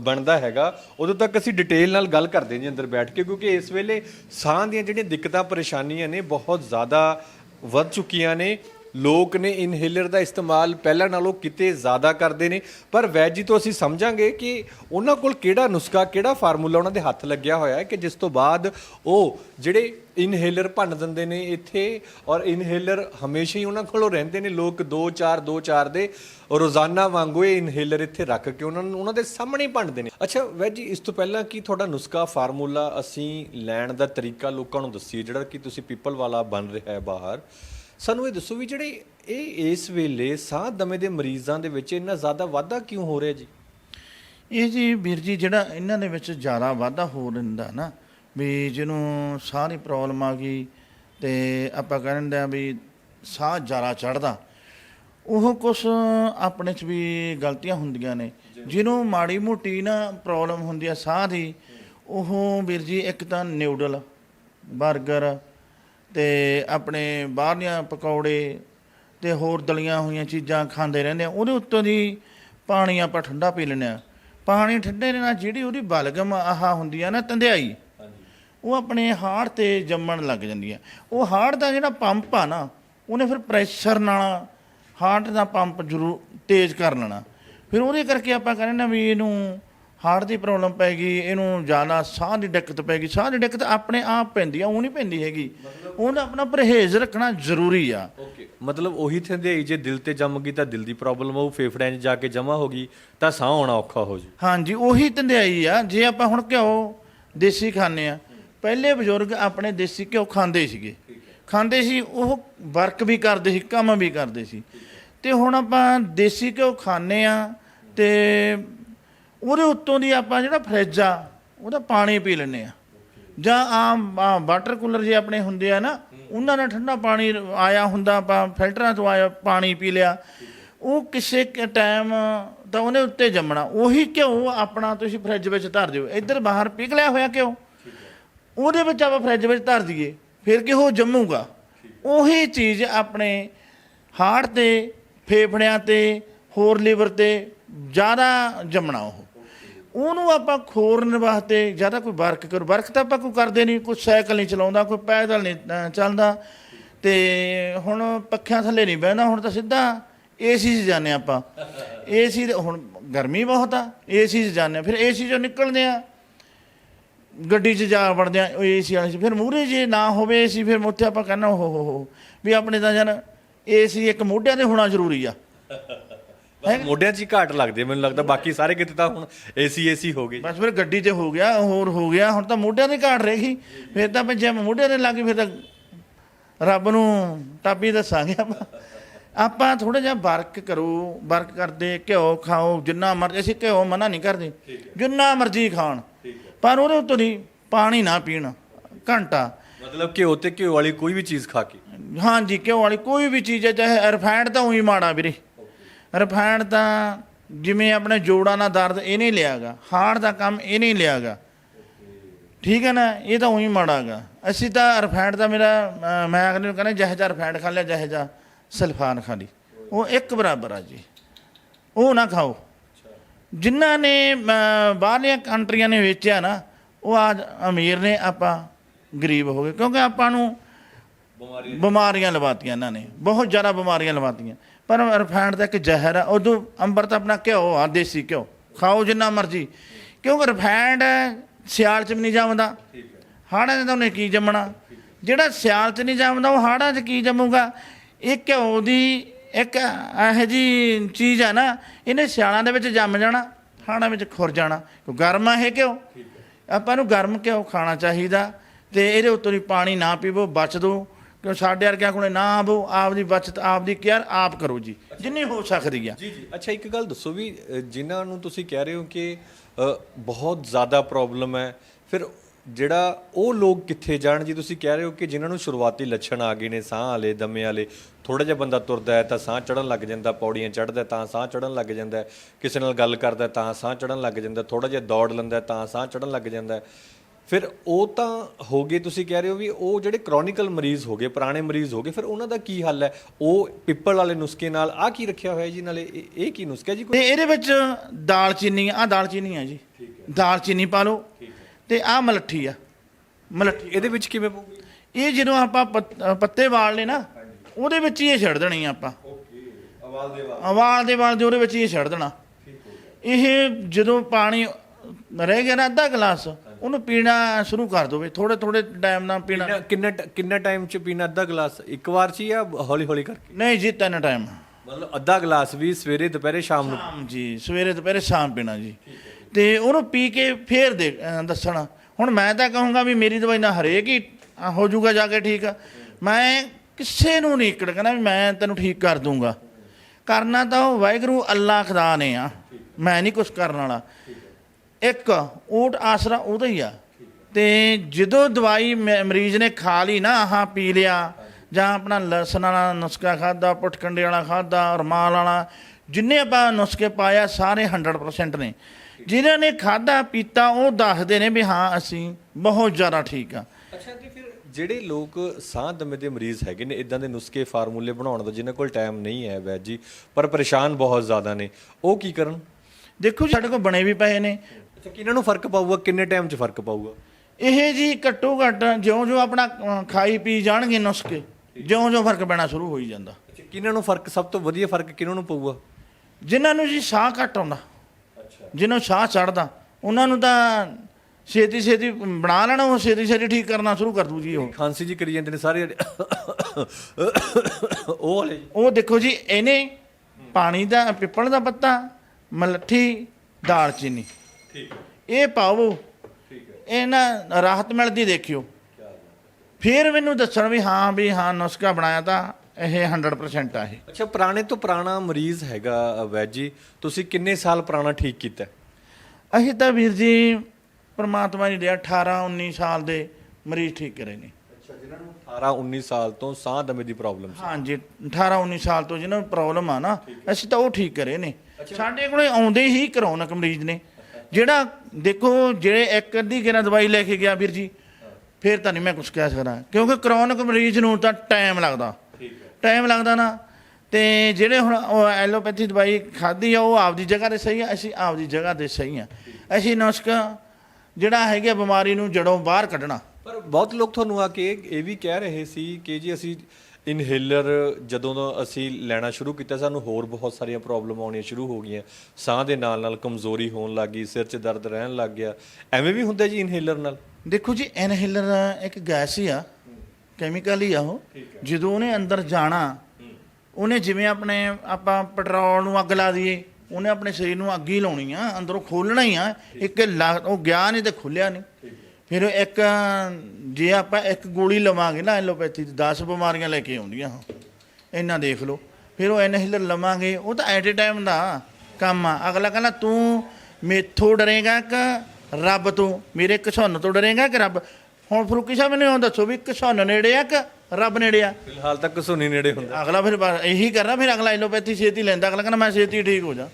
ਬਣਦਾ ਹੈਗਾ ਉਦੋਂ ਤੱਕ ਅਸੀਂ ਡਿਟੇਲ ਨਾਲ ਗੱਲ ਕਰਦੇ ਜੀ ਅੰਦਰ ਬੈਠ ਕੇ ਕਿਉਂਕਿ ਇਸ ਵੇਲੇ ਸਾਹ ਦੀਆਂ ਜਿਹੜੀਆਂ ਦਿੱਕਤਾਂ ਪਰੇਸ਼ਾਨੀਆਂ ਨੇ ਬਹੁਤ ਜ਼ਿਆਦਾ ਵੱਧ ਚੁੱਕੀਆਂ ਨੇ। ਲੋਕ ਨੇ ਇਨਹੇਲਰ ਦਾ ਇਸਤੇਮਾਲ ਪਹਿਲਾਂ ਨਾਲੋਂ ਕਿਤੇ ਜ਼ਿਆਦਾ ਕਰਦੇ ਨੇ। ਪਰ ਵੈਦ ਜੀ ਤੋਂ ਅਸੀਂ ਸਮਝਾਂਗੇ ਕਿ ਉਹਨਾਂ ਕੋਲ ਕਿਹੜਾ ਨੁਸਖਾ, ਕਿਹੜਾ ਫਾਰਮੂਲਾ ਉਹਨਾਂ ਦੇ ਹੱਥ ਲੱਗਿਆ ਹੋਇਆ ਹੈ ਕਿ ਜਿਸ ਤੋਂ ਬਾਅਦ ਉਹ ਜਿਹੜੇ ਇਨਹੇਲਰ ਭੰਨ ਦਿੰਦੇ ਨੇ ਇੱਥੇ ਔਰ ਇਨਹੇਲਰ ਹਮੇਸ਼ਾ ਹੀ ਉਹਨਾਂ ਕੋਲੋਂ ਰਹਿੰਦੇ ਨੇ। ਲੋਕ 2 4 2 4 ਦੇ ਰੋਜ਼ਾਨਾ ਵਾਂਗੂ ਇਹ ਇਨਹੇਲਰ ਇੱਥੇ ਰੱਖ ਕੇ ਉਹਨਾਂ ਨੂੰ, ਉਹਨਾਂ ਦੇ ਸਾਹਮਣੇ ਹੀ ਭੰਨਦੇ ਨੇ। ਅੱਛਾ ਵੈਦ ਜੀ ਇਸ ਤੋਂ ਪਹਿਲਾਂ ਕੀ ਤੁਹਾਡਾ ਨੁਸਖਾ, ਫਾਰਮੂਲਾ ਅਸੀਂ ਲੈਣ ਦਾ ਤਰੀਕਾ ਲੋਕਾਂ ਨੂੰ ਦੱਸੀਏ, ਜਿਹੜਾ ਕਿ ਤੁਸੀਂ ਪੀਪਲ ਵਾਲਾ ਬਣ ਰਿਹਾ ਹੈ ਬਾਹਰ। ਸਾਨੂੰ ਇਹ ਦੱਸੋ ਵੀ ਜਿਹੜੇ ਇਹ ਇਸ ਵੇਲੇ ਸਾਹ ਦਮੇ ਦੇ ਮਰੀਜ਼ਾਂ ਦੇ ਵਿੱਚ ਇੰਨਾ ਜ਼ਿਆਦਾ ਵਾਧਾ ਕਿਉਂ ਹੋ ਰਿਹਾ ਜੀ? ਇਹ ਜੀ ਵੀਰ ਜੀ, ਜਿਹੜਾ ਇਹਨਾਂ ਦੇ ਵਿੱਚ ਜ਼ਿਆਦਾ ਵਾਧਾ ਹੋ ਰਹਿੰਦਾ ਨਾ, ਵੀ ਜਿਹਨੂੰ ਸਾਹ ਦੀ ਪ੍ਰੋਬਲਮ ਆ ਗਈ ਤੇ ਆਪਾਂ ਕਹਿੰਦੇ ਆ ਵੀ ਸਾਹ ਜ਼ਿਆਦਾ ਚੜਦਾ ਉਹ ਕੁਝ ਆਪਣੇ 'ਚ ਵੀ ਗਲਤੀਆਂ ਹੁੰਦੀਆਂ ਨੇ। ਜਿਹਨੂੰ ਮਾੜੀ ਮੋਟੀ ਨਾ ਪ੍ਰੋਬਲਮ ਹੁੰਦੀ ਆ ਸਾਹ ਦੀ, ਉਹ ਵੀਰ ਜੀ ਇੱਕ ਤਾਂ ਨਿਊਡਲ 버ਗਰ ਤੇ ਆਪਣੇ ਬਾਹਰਲੀਆਂ ਪਕੌੜੇ ਤੇ ਹੋਰ ਦਲੀਆਂ ਹੋਈਆਂ ਚੀਜ਼ਾਂ ਖਾਂਦੇ ਰਹਿੰਦੇ ਆ। ਉਹਦੇ ਉੱਤੋਂ ਦੀ ਪਾਣੀ ਆਪਾਂ ਠੰਡਾ ਪੀ ਲੈਂਦੇ ਆ। ਪਾਣੀ ਠੰਡੇ ਦੇ ਨਾਲ ਜਿਹੜੀ ਉਹਦੀ ਬਲਗਮ ਆਹ ਹੁੰਦੀ ਆ ਨਾ ਤੰਦਿਆਈ, ਉਹ ਆਪਣੇ ਹਾਰਟ ਤੇ ਜੰਮਣ ਲੱਗ ਜਾਂਦੀ ਆ। ਉਹ ਹਾਰਟ ਦਾ ਜਿਹੜਾ ਪੰਪ ਆ ਨਾ, ਉਹਨੇ ਫਿਰ ਪ੍ਰੈਸ਼ਰ ਨਾਲ ਹਾਰਟ ਦਾ ਪੰਪ ਜ਼ਰੂਰ ਤੇਜ਼ ਕਰ ਲੈਣਾ। ਫਿਰ ਉਹਦੇ ਕਰਕੇ ਆਪਾਂ ਕਹਿੰਦੇ ਨਾ ਵੀ ਇਹਨੂੰ ਹਾਰਟ ਦੀ ਪ੍ਰੋਬਲਮ ਪੈ ਗਈ ਇਹਨੂੰ ਜ਼ਿਆਦਾ ਸਾਹ ਦੀ ਦਿੱਕਤ ਪੈ ਗਈ ਸਾਹ ਦੀ ਦਿੱਕਤ ਆਪਣੇ ਆਪ ਪੈਂਦੀ ਆ ਉਹ ਨਹੀਂ ਪੈਂਦੀ ਹੈਗੀ। ਉਹਦਾ ਆਪਣਾ ਪਰਹੇਜ਼ ਰੱਖਣਾ ਜ਼ਰੂਰੀ ਆ। ਮਤਲਬ ਉਹੀ ਥੰਦਿਆਈ ਜੇ ਦਿਲ ਤੇ ਜੰਮ ਗਈ ਤਾਂ ਦਿਲ ਦੀ ਪ੍ਰੋਬਲਮ ਹੋਊ ਫੇਫੜਿਆਂ 'ਚ ਜਾ ਕੇ ਜਮਾ ਹੋ ਗਈ ਤਾਂ ਸਾਹ ਆਉਣਾ ਔਖਾ ਹੋ ਜੂ ਹਾਂਜੀ ਉਹੀ ਧੰਦਿਆਈ ਆ ਜੇ ਆਪਾਂ ਹੁਣ ਘਿਓ ਦੇਸੀ ਖਾਂਦੇ ਆ ਪਹਿਲੇ ਬਜ਼ੁਰਗ ਆਪਣੇ ਦੇਸੀ ਘਿਓ ਖਾਂਦੇ ਸੀਗੇ। ਖਾਂਦੇ ਸੀ ਉਹ ਵਰਕ ਵੀ ਕਰਦੇ ਸੀ ਕੰਮ ਵੀ ਕਰਦੇ ਸੀ। ਤੇ ਹੁਣ ਆਪਾਂ ਦੇਸੀ ਘਿਓ ਖਾਂਦੇ ਆ ਤੇ ਉਹਦੇ ਉੱਤੋਂ ਦੀ ਆਪਾਂ ਜਿਹੜਾ ਫਰਿੱਜ ਆ, ਉਹਦਾ ਪਾਣੀ ਪੀ ਲੈਂਦੇ ਆ। ਜਾਂ ਆਮ ਵਾਟਰ ਕੂਲਰ ਜੇ ਆਪਣੇ ਹੁੰਦੇ ਆ ਨਾ, ਉਹਨਾਂ ਨਾਲ ਠੰਡਾ ਪਾਣੀ ਆਇਆ ਹੁੰਦਾ, ਆਪਾਂ ਫਿਲਟਰਾਂ ਤੋਂ ਆਇਆ ਪਾਣੀ ਪੀ ਲਿਆ। ਉਹ ਕਿਸੇ ਟਾਈਮ ਤਾਂ ਉਹਨੇ ਉੱਤੇ ਜੰਮਣਾ। ਉਹੀ ਘਿਓ ਆਪਣਾ ਤੁਸੀਂ ਫਰਿੱਜ ਵਿੱਚ ਧਰ ਦਿਓ। ਇੱਧਰ ਬਾਹਰ ਪਿਘਲਿਆ ਹੋਇਆ ਘਿਓ। ਉਹਦੇ ਵਿੱਚ ਆਪਾਂ ਫਰਿੱਜ ਵਿੱਚ ਧਰ ਦਈਏ। ਫਿਰ ਕਿ ਉਹ ਜੰਮੂਗਾ। ਉਹੀ ਚੀਜ਼ ਆਪਣੇ ਹਾਰਟ ਤੇ, ਫੇਫੜਿਆਂ ਤੇ, ਹੋਰ ਲੀਵਰ ਤੇ ਜ਼ਿਆਦਾ ਜੰਮਣਾ ਉਹ। ਉਹਨੂੰ ਆਪਾਂ ਖੋਰਨ ਵਾਸਤੇ ਜ਼ਿਆਦਾ ਕੋਈ ਵਰਕ ਕਰੋ। ਵਰਕ ਤਾਂ ਆਪਾਂ ਕੋਈ ਕਰਦੇ ਨਹੀਂ, ਕੋਈ ਸਾਈਕਲ ਨਹੀਂ ਚਲਾਉਂਦਾ, ਕੋਈ ਪੈਦਲ ਨਹੀਂ ਚੱਲਦਾ। ਤੇ ਹੁਣ ਪੱਖਿਆਂ ਥੱਲੇ ਨਹੀਂ ਬਹਿੰਦਾ, ਹੁਣ ਤਾਂ ਸਿੱਧਾ ਏਸੀ 'ਚ ਜਾਂਦੇ ਆਪਾਂ। ਏਸੀ ਹੁਣ ਗਰਮੀ ਬਹੁਤ ਆ ਏਸੀ 'ਚ ਜਾਂਦੇ ਹਾਂ। ਫਿਰ ਏਸੀ 'ਚੋਂ ਨਿਕਲਦੇ ਆ ਗੱਡੀ 'ਚ ਜਾ ਵੜਦੇ ਆ ਏਸੀ ਵਾਲੇ 'ਚ। ਫਿਰ ਮੂਹਰੇ ਜੇ ਨਾ ਹੋਵੇ ਏਸੀ ਫਿਰ ਉੱਥੇ ਆਪਾਂ ਕਹਿੰਦਾ, ਓਹ ਹੋ ਹੋ ਵੀ ਆਪਣੇ ਤਾਂ ਜਨ ਏਸੀ ਇੱਕ ਮੋਢਿਆਂ ਤੇ ਹੋਣਾ ਜ਼ਰੂਰੀ ਆ। ਬਸ ਮੋਢਿਆਂ 'ਚ ਹੀ ਘਾਟ ਲੱਗਦੀ ਹੈ ਮੈਨੂੰ ਲੱਗਦਾ ਬਾਕੀ ਸਾਰੇ ਕਿਤੇ ਤਾਂ ਹੁਣ ਏਸੀ ਏਸੀ ਹੋ ਗਏ। ਬਸ ਫਿਰ ਗੱਡੀ ਤੇ ਹੋ ਗਿਆ ਹੋਰ ਹੋ ਗਿਆ ਹੁਣ ਤਾਂ ਮੋਢਿਆਂ ਤੇ ਘਾਟ ਰਹਿ। ਫਿਰ ਤਾਂ ਜੇ ਮੋਢਿਆਂ ਤੇ ਲੱਗ ਗਈ ਫਿਰ ਤਾਂ ਰੱਬ ਨੂੰ ਟਾਪੀ ਦੱਸਾਂਗੇ ਆਪਾਂ। ਆਪਾਂ ਥੋੜਾ ਜਿਹਾ ਵਰਕ ਕਰੋ ਵਰਕ ਕਰਦੇ ਘਿਓ ਖਾਓ ਜਿੰਨਾ ਮਰਜ਼ੀ ਅਸੀਂ ਘਿਓ ਮਨਾ ਨਹੀਂ ਕਰਦੇ ਜਿੰਨਾ ਮਰਜ਼ੀ ਖਾਣ। ਪਰ ਉਹਦੇ ਉੱਤੋਂ ਦੀ ਪਾਣੀ ਨਾ ਪੀਣ ਘੰਟਾ। ਮਤਲਬ ਘਿਓ ਤੇ ਘਿਓ ਵਾਲੀ ਕੋਈ ਵੀ ਚੀਜ਼ ਖਾ ਕੇ। ਹਾਂਜੀ ਘਿਓ ਵਾਲੀ ਕੋਈ ਵੀ ਚੀਜ਼ ਹੈ ਚਾਹੇ ਰਿਫਾਈਂਡ ਤਾਂ ਉਹੀ ਮਾੜਾ ਵੀਰੇ। ਰਿਫਾਈਂਡ ਤਾਂ ਜਿਵੇਂ ਆਪਣੇ ਜੋੜਾਂ ਨਾਲ ਦਰਦ ਇਹ ਨਹੀਂ ਲਿਆਗਾ ਹਾਰਟ ਦਾ ਕੰਮ ਇਹ ਨਹੀਂ ਲਿਆਗਾ। ਠੀਕ ਹੈ ਨਾ? ਇਹ ਤਾਂ ਉਹੀ ਮਾੜਾਗਾ ਅਸੀਂ ਤਾਂ ਰਿਫਾਈਂਡ ਦਾ ਮੇਰਾ ਮੈਂ ਅਗਲੇ ਨੂੰ ਕਹਿੰਦਾ ਜਿਹੋ ਜਿਹਾ ਖਾ ਲਿਆ, ਜਿਹੋ ਜਿਹਾ ਸਲਫਾਨ ਖਾ ਲਈ। ਉਹ ਇੱਕ ਬਰਾਬਰ ਆ ਜੀ। ਉਹ ਨਾ ਖਾਓ। ਜਿਨ੍ਹਾਂ ਨੇ ਬਾਹਰਲੀਆਂ ਕੰਟਰੀਆਂ ਨੇ ਵੇਚਿਆ ਨਾ, ਉਹ ਅੱਜ ਅਮੀਰ ਨੇ, ਆਪਾਂ ਗਰੀਬ ਹੋ ਗਏ। ਕਿਉਂਕਿ ਆਪਾਂ ਨੂੰ ਬਿਮਾਰੀ ਬਿਮਾਰੀਆਂ ਲਵਾਤੀਆਂ ਇਹਨਾਂ ਨੇ। ਬਹੁਤ ਜ਼ਿਆਦਾ ਬਿਮਾਰੀਆਂ ਲਵਾਤੀਆਂ। ਪਰ ਰਿਫਾਈਂਡ ਦਾ ਇੱਕ ਜ਼ਹਿਰ ਆ, ਉਦੋਂ ਅੰਬਰ ਤਾਂ ਆਪਣਾ ਘਿਓ ਆ, ਦੇਸੀ ਘਿਓ। ਖਾਓ ਜਿੰਨਾ ਮਰਜ਼ੀ। ਕਿਉਂਕਿ ਰਿਫਾਈਂਡ ਸਿਆਲ ਚ ਵੀ ਨਹੀਂ ਜੰਮਦਾ। ਹਾੜਾਂ 'ਚ ਤਾਂ ਉਹਨੇ ਕੀ ਜੰਮਣਾ? ਜਿਹੜਾ ਸਿਆਲ ਚ ਨਹੀਂ ਜੰਮਦਾ, ਉਹ ਹਾੜਾਂ 'ਚ ਕੀ ਜੰਮੂਗਾ? ਇਹ ਘਿਓ ਦੀ ਇੱਕ ਇਹੋ ਜੀ ਚੀਜ਼ ਆ ਨਾ, ਇਹਨੇ ਸਿਆਲਾਂ ਦੇ ਵਿੱਚ ਜੰਮ ਜਾਣਾ, ਹਾੜਾਂ ਵਿੱਚ ਖੁਰ ਜਾਣਾ। ਕਿਉਂ ਗਰਮ ਆ ਇਹ ਘਿਓ? ਆਪਾਂ ਨੂੰ ਗਰਮ ਘਿਓ ਖਾਣਾ ਚਾਹੀਦਾ ਤੇ ਇਹਦੇ ਉੱਤੋਂ ਦੀ ਪਾਣੀ ਨਾ ਪੀਵੋ, ਬਚ ਦੋ। ਕਿਉਂ ਸਾਡੇ ਵਰਗਿਆਂ ਕੋਲੇ ਨਾ ਆਵੋ ਆਪਦੀ ਬਚਤ ਆਪਦੀ ਕੇਅਰ ਆਪ ਕਰੋ ਜੀ। ਜਿੰਨੀ ਹੋ ਸਕਦੀ ਆ। ਜੀ ਜੀ। ਅੱਛਾ ਇੱਕ ਗੱਲ ਦੱਸੋ ਵੀ ਅ, ਜਿਨ੍ਹਾਂ ਨੂੰ ਤੁਸੀਂ ਕਹਿ ਰਹੇ ਹੋ ਕਿ ਬਹੁਤ ਜ਼ਿਆਦਾ ਪ੍ਰੋਬਲਮ ਹੈ ਫਿਰ ਜਿਹੜਾ ਉਹ ਲੋਕ ਕਿੱਥੇ ਜਾਣ? ਜੀ ਤੁਸੀਂ ਕਹਿ ਰਹੇ ਹੋ ਕਿ ਜਿਨ੍ਹਾਂ ਨੂੰ ਸ਼ੁਰੂਆਤੀ ਲੱਛਣ ਆ ਗਏ ਨੇ ਸਾਹ ਵਾਲੇ ਦਮੇ ਵਾਲੇ ਥੋੜਾ ਜਿਹਾ ਬੰਦਾ ਤੁਰਦਾ ਹੈ ਤਾਂ ਸਾਹ ਚੜਨ ਲੱਗ ਜਾਂਦਾ ਪੌੜੀਆਂ ਚੜਦਾ ਤਾਂ ਸਾਹ ਚੜਨ ਲੱਗ ਜਾਂਦਾ ਕਿਸੇ ਨਾਲ ਗੱਲ ਕਰਦਾ ਤਾਂ ਸਾਹ ਚੜਨ ਲੱਗ ਜਾਂਦਾ ਥੋੜਾ ਜਿਹਾ ਦੌੜ ਲੈਂਦਾ ਤਾਂ ਸਾਹ ਚੜਨ ਲੱਗ ਜਾਂਦਾ ਫਿਰ ਉਹ ਤਾਂ ਹੋ ਗਏ ਤੁਸੀਂ ਕਹਿ ਰਹੇ ਹੋ ਵੀ ਉਹ ਜਿਹੜੇ ਕ੍ਰੋਨਿਕਲ ਮਰੀਜ਼ ਹੋ ਗਏ ਪੁਰਾਣੇ ਮਰੀਜ਼ ਹੋ ਗਏ ਫਿਰ ਉਹਨਾਂ ਦਾ ਕੀ ਹੱਲ ਹੈ? ਉਹ ਪਿੱਪਲ ਵਾਲੇ ਨੁਸਖੇ ਨਾਲ ਆ ਕੀ ਰੱਖਿਆ ਹੋਇਆ ਜੀ? ਨਾਲੇ ਇਹ- ਇਹ ਕੀ ਨੁਸਖਾ ਜੀ? ਕੋਈ ਤੇ ਇਹਦੇ ਵਿੱਚ ਦਾਲਚੀਨੀ ਆ ਦਾਲਚੀਨੀ ਆ ਜੀ। ਦਾਲਚੀਨੀ ਪਾ ਲਓ ਤੇ ਆ ਮਲੱਠੀ ਆ। ਮਲੱਠੀ। ਇਹਦੇ ਵਿੱਚ ਕਿਵੇਂ ਪਊਗੀ? ਇਹ ਜਦੋਂ ਆਪਾਂ ਪੱਤ- ਅ, ਪੱਤੇ ਵਾਲ ਨੇ ਨਾ ਉਹਦੇ ਵਿੱਚ ਹੀ ਇਹ ਛੱਡ ਦੇਣੀ ਆ ਆਪਾਂ। ਓਕੇ ਆਵਾਜ਼ ਦੇ ਵਾਲ। ਦੇ ਵਾਲ ਦੇ ਉਹਦੇ ਵਿੱਚ ਹੀ ਇਹ ਛੱਡ ਦੇਣਾ। ਇਹ ਜਦੋਂ ਪਾਣੀ ਰਹਿ ਗਿਆ ਨਾ ਅੱਧਾ ਗਲਾਸ ਉਹਨੂੰ ਪੀਣਾ ਸ਼ੁਰੂ ਕਰ ਦੋਵੇ ਥੋੜੇ ਥੋੜੇ ਟਾਈਮ ਨਾਲ ਪੀਣਾ। ਕਿੰਨਾ ਕਿੰਨਾ ਟਾਈਮ ਚ ਪੀਣਾ ਅੱਧਾ ਗਲਾਸ? ਇੱਕ ਵਾਰ ਚ ਜਾਂ ਹੌਲੀ ਹੌਲੀ ਕਰਕੇ? ਨਹੀਂ ਜੀ ਤਿੰਨ ਟਾਈਮ ਮਤਲਬ ਅੱਧਾ ਗਲਾਸ ਵੀ ਸਵੇਰੇ ਦੁਪਹਿਰੇ ਸ਼ਾਮ ਨੂੰ? ਜੀ ਸਵੇਰੇ ਦੁਪਹਿਰੇ ਸ਼ਾਮ ਪੀਣਾ ਜੀ। ਤੇ ਉਹਨੂੰ ਪੀ ਕੇ ਫੇਰ ਦੇ ਦੱਸਣਾ। ਹੁਣ ਮੈਂ ਤਾਂ ਕਹੂੰਗਾ ਵੀ ਮੇਰੀ ਦਵਾਈ ਨਾਲ ਹਰੇਕ ਹੀ ਹੋ ਜਾਊਗਾ ਜਾ ਕੇ ਠੀਕ ਮੈਂ ਕਿਸੇ ਨੂੰ ਨਹੀਂ ਇਕੜ ਕਹਿਣਾ ਵੀ ਮੈਂ ਤੈਨੂੰ ਠੀਕ ਕਰ ਦੂੰਗਾ। ਕਰਨਾ ਤਾਂ ਉਹ ਵਾਹਿਗੁਰੂ ਅੱਲਾਹ ਖੁਦਾ ਨੇ ਆ। ਮੈਂ ਨਹੀਂ ਕੁਝ ਕਰਨ ਵਾਲਾ। ਇੱਕ ਊਟ ਆਸਰਾ ਉਹਦਾ ਹੀ ਆ। ਤੇ ਜਦੋਂ ਦਵਾਈ ਮਰੀਜ਼ ਨੇ ਖਾ ਲਈ ਨਾ ਆਹ ਪੀ ਲਿਆ ਜਾਂ ਆਪਣਾ ਲਸਣ ਵਾਲਾ ਨੁਸਖਾ ਖਾਦਾ ਪੁੱਟਕੰਡੇ ਵਾਲਾ ਖਾਦਾ ਰਮਾਲ ਵਾਲਾ ਜਿੰਨੇ ਆਪਾਂ ਨੁਸਖੇ ਪਾਇਆ ਸਾਰੇ 100% ਨੇ। ਜਿਨ੍ਹਾਂ ਨੇ ਖਾਦਾ ਪੀਤਾ ਉਹ ਦੱਸਦੇ ਨੇ ਵੀ ਹਾਂ ਅਸੀਂ ਬਹੁਤ ਜ਼ਿਆਦਾ ਠੀਕ ਆ। ਅੱਛਾ ਤੇ ਫਿਰ ਜਿਹੜੇ ਲੋਕ ਸਾਹ ਦਮੇ ਦੇ ਮਰੀਜ਼ ਹੈਗੇ ਨੇ ਇਦਾਂ ਦੇ ਨੁਸਖੇ ਫਾਰਮੂਲੇ ਬਣਾਉਣ ਦਾ ਜਿਨ੍ਹਾਂ ਕੋਲ ਟਾਈਮ ਨਹੀਂ ਹੈ ਵੈਦ ਜੀ ਪਰ ਪਰੇਸ਼ਾਨ ਬਹੁਤ ਜ਼ਿਆਦਾ ਨੇ ਉਹ ਕੀ ਕਰਨ? ਦੇਖੋ ਜੀ ਸਾਡੇ ਕੋਲ ਬਣੇ ਵੀ ਪਏ ਨੇ ਅੱਛਾ ਕਿਹਨਾਂ ਨੂੰ ਫ਼ਰਕ ਪਾਊਗਾ ਕਿੰਨੇ ਟਾਈਮ 'ਚ ਫ਼ਰਕ ਪਾਊਗਾ? ਇਹ ਜੀ ਘੱਟੋ ਘੱਟ ਜਿਉਂ-ਜਿਉਂ ਆਪਣਾ ਅ, ਖਾਈ ਪੀ ਜਾਣਗੇ ਨੁਸਖੇ ਜਿਉਂ-ਜਿਉਂ ਫ਼ਰਕ ਪੈਣਾ ਸ਼ੁਰੂ ਹੋਈ ਜਾਂਦਾ। ਅੱਛਾ ਕਿਹਨਾਂ ਨੂੰ ਫ਼ਰਕ ਸਭ ਤੋਂ ਵਧੀਆ ਫ਼ਰਕ ਕਿਹਨਾਂ ਨੂੰ ਪਊਗਾ? ਜਿਨ੍ਹਾਂ ਨੂੰ ਜੀ ਸਾਹ ਘੱਟ ਆਉਂਦਾ ਅੱਛਾ। ਜਿਹਨੂੰ ਸਾਹ ਚੜਦਾ ਉਹਨਾਂ ਨੂੰ ਤਾਂ ਛੇਤੀ ਛੇਤੀ ਬਣਾ ਲੈਣਾ ਉਹ ਛੇਤੀ ਛੇਤੀ ਠੀਕ ਕਰਨਾ ਸ਼ੁਰੂ ਕਰ ਦੂ ਜੀ ਉਹ। ਖਾਂਸੀ ਜੀ ਕਰੀ ਜਾਂਦੇ ਨੇ ਸਾਰੇ ਜਿਹੜੇ ਉਹ ਵਾਲੇ ਜੀ। ਉਹ ਦੇਖੋ ਜੀ ਇਹਨੇ ਪਾਣੀ ਦਾ ਪਿੱਪਲ ਦਾ ਪੱਤਾ ਮਲੱਠੀ ਦਾਲਚੀਨੀ। ਠੀਕ ਹੈ। ਇਹ ਪਾਵੋ ਠੀਕ ਹੈ। ਇਹ ਨਾ ਰਾਹਤ ਮਿਲਦੀ ਦੇਖਿਓ। ਫਿਰ ਮੈਨੂੰ ਦੱਸਣ ਵੀ ਹਾਂ ਵੀ ਹਾਂ ਨੁਸਖਾ ਬਣਾਇਆ ਤਾਂ ਇਹ 100% ਆ ਇਹ। ਅੱਛਾ ਪੁਰਾਣੇ ਤੋਂ ਪੁਰਾਣਾ ਮਰੀਜ਼ ਹੈਗਾ ਵੈਦ ਜੀ ਤੁਸੀਂ ਕਿੰਨੇ ਸਾਲ ਪੁਰਾਣਾ ਠੀਕ ਕੀਤਾ? ਅਸੀਂ ਤਾਂ ਵੀਰ ਜੀ ਪ੍ਰਮਾਤਮਾ ਨੇ ਦਿਆ 18 19 ਸਾਲ ਦੇ ਮਰੀਜ਼ ਠੀਕ ਕਰੇ ਨੇ। ਅੱਛਾ ਜਿਨ੍ਹਾਂ ਨੂੰ 18 19 ਸਾਲ ਤੋਂ ਸਾਹ ਦਮੇ ਦੀ ਪ੍ਰੋਬਲਮ ਸੀ। ਹਾਂਜੀ 18 19 ਸਾਲ ਤੋਂ ਜਿਹਨਾਂ ਨੂੰ ਪ੍ਰੋਬਲਮ ਆ ਨਾ ਅਸੀਂ ਤਾਂ ਉਹ ਠੀਕ ਕਰੇ ਨੇ। ਸਾਡੇ ਕੋਲੇ ਆਉਂਦੇ ਹੀ ਕਰੋਨਕ ਮਰੀਜ਼ ਨੇ। ਜਿਹੜਾ ਦੇਖੋ ਜਿਹੜੇ ਇੱਕ ਅੱਧੀ ਕਿਰਾ ਦਵਾਈ ਲੈ ਕੇ ਗਿਆ ਵੀਰ ਜੀ ਫਿਰ ਤਾਂ ਨਹੀਂ ਮੈਂ ਕੁਝ ਕਹਿ ਸਕਦਾ। ਕਿਉਂਕਿ ਕਰੋਨਕ ਮਰੀਜ਼ ਨੂੰ ਤਾਂ ਟਾਈਮ ਲੱਗਦਾ। ਠੀਕ ਹੈ। ਟਾਈਮ ਲੱਗਦਾ ਨਾ। ਤੇ ਜਿਹੜੇ ਹੁਣ ਉਹ ਐਲੋਪੈਥੀ ਦਵਾਈ ਖਾਦੀ ਆ ਉਹ ਆਪਦੀ ਜਗ੍ਹਾ ਤੇ ਸਹੀ ਆ ਅਸੀਂ ਆਪਦੀ ਜਗ੍ਹਾ ਤੇ ਸਹੀ ਆ। ਅਸੀਂ ਨੁਸਖਾ ਜਿਹੜਾ ਹੈਗਾ ਬਿਮਾਰੀ ਨੂੰ ਜੜੋਂ ਬਾਹਰ ਕੱਢਣਾ। ਪਰ ਬਹੁਤ ਲੋਕ ਤੁਹਾਨੂੰ ਆ ਕੇ ਇਹ ਵੀ ਕਹਿ ਰਹੇ ਸੀ ਕਿ ਜੀ ਅਸੀਂ ਇਨਹੇਲਰ ਜਦੋਂ ਦਾ ਅਸੀਂ ਲੈਣਾ ਸ਼ੁਰੂ ਕੀਤਾ ਸਾਨੂੰ ਹੋਰ ਬਹੁਤ ਸਾਰੀਆਂ ਪ੍ਰੋਬਲਮ ਆਉਣੀਆਂ ਸ਼ੁਰੂ ਹੋ ਗਈਆਂ। ਸਾਹ ਦੇ ਨਾਲ ਨਾਲ ਕਮਜ਼ੋਰੀ ਹੋਣ ਲੱਗ ਗਈ ਸਿਰ 'ਚ ਦਰਦ ਰਹਿਣ ਲੱਗ ਗਿਆ। ਐਵੇਂ ਵੀ ਹੁੰਦਾ ਜੀ ਇਨਹੇਲਰ ਨਾਲ? ਦੇਖੋ ਜੀ ਇਨਹੇਲਰ ਇੱਕ ਗੈਸ ਹੀ ਆ ਕੈਮੀਕਲ ਹੀ ਆ ਉਹ। ਜਦੋਂ ਉਹਨੇ ਅੰਦਰ ਜਾਣਾ ਉਹਨੇ ਜਿਵੇਂ ਆਪਣੇ ਆਪਾਂ ਪੈਟਰੋਲ ਨੂੰ ਅੱਗ ਲਾ ਦਈਏ ਉਹਨੇ ਆਪਣੇ ਸਰੀਰ ਨੂੰ ਅੱਗ ਹੀ ਲਾਉਣੀ ਆ ਅੰਦਰੋਂ ਖੋਲਣਾ ਹੀ ਆ। ਇੱਕ ਉਹ ਗਿਆ ਨਹੀਂ ਤੇ ਖੁੱਲਿਆ ਨਹੀਂ। ਫਿਰ ਇੱਕ ਜੇ ਆਪਾਂ ਇੱਕ ਗੋਲੀ ਲਵਾਂਗੇ ਨਾ ਐਲੋਪੈਥੀ ਦੀ 10 ਬਿਮਾਰੀਆਂ ਲੈ ਕੇ ਆਉਂਦੀਆਂ ਉਹ ਇੰਨਾ ਦੇਖ ਲਓ। ਫਿਰ ਉਹ ਇਨਹੇਲਰ ਲਵਾਂਗੇ ਉਹ ਤਾਂ ਐਟ ਏ ਟਾਈਮ ਦਾ ਕੰਮ ਆ। ਅਗਲਾ ਕਹਿੰਦਾ ਤੂੰ ਮੇਥੋਂ ਡਰੇਗਾ ਕਿ ਰੱਬ ਤੋਂ? ਮੇਰੇ ਘਸੁੰਨ ਤੋਂ ਡਰੇਗਾ ਕਿ ਰੱਬ? ਹੁਣ ਫਰੂਕੀ ਸਾਹਿਬ ਨੇ ਉਹ ਦੱਸੋ ਵੀ ਘਸੁੰਨ ਨੇੜੇ ਆ ਕਿ ਰੱਬ ਨੇੜੇ ਆ? ਫਿਲਹਾਲ ਤੱਕ ਸੁਣੀ ਨੇੜੇ ਹੁੰਦਾ। ਅਗਲਾ ਫਿਰ ਇਹੀ ਕਰਨਾ ਫਿਰ ਅਗਲਾ ਐਲੋਪੈਥੀ ਛੇਤੀ ਲੈਂਦਾ। ਅਗਲਾ ਕਹਿੰਦਾ ਮੈਂ ਛੇਤੀ ਠੀਕ ਹੋ ਜਾ।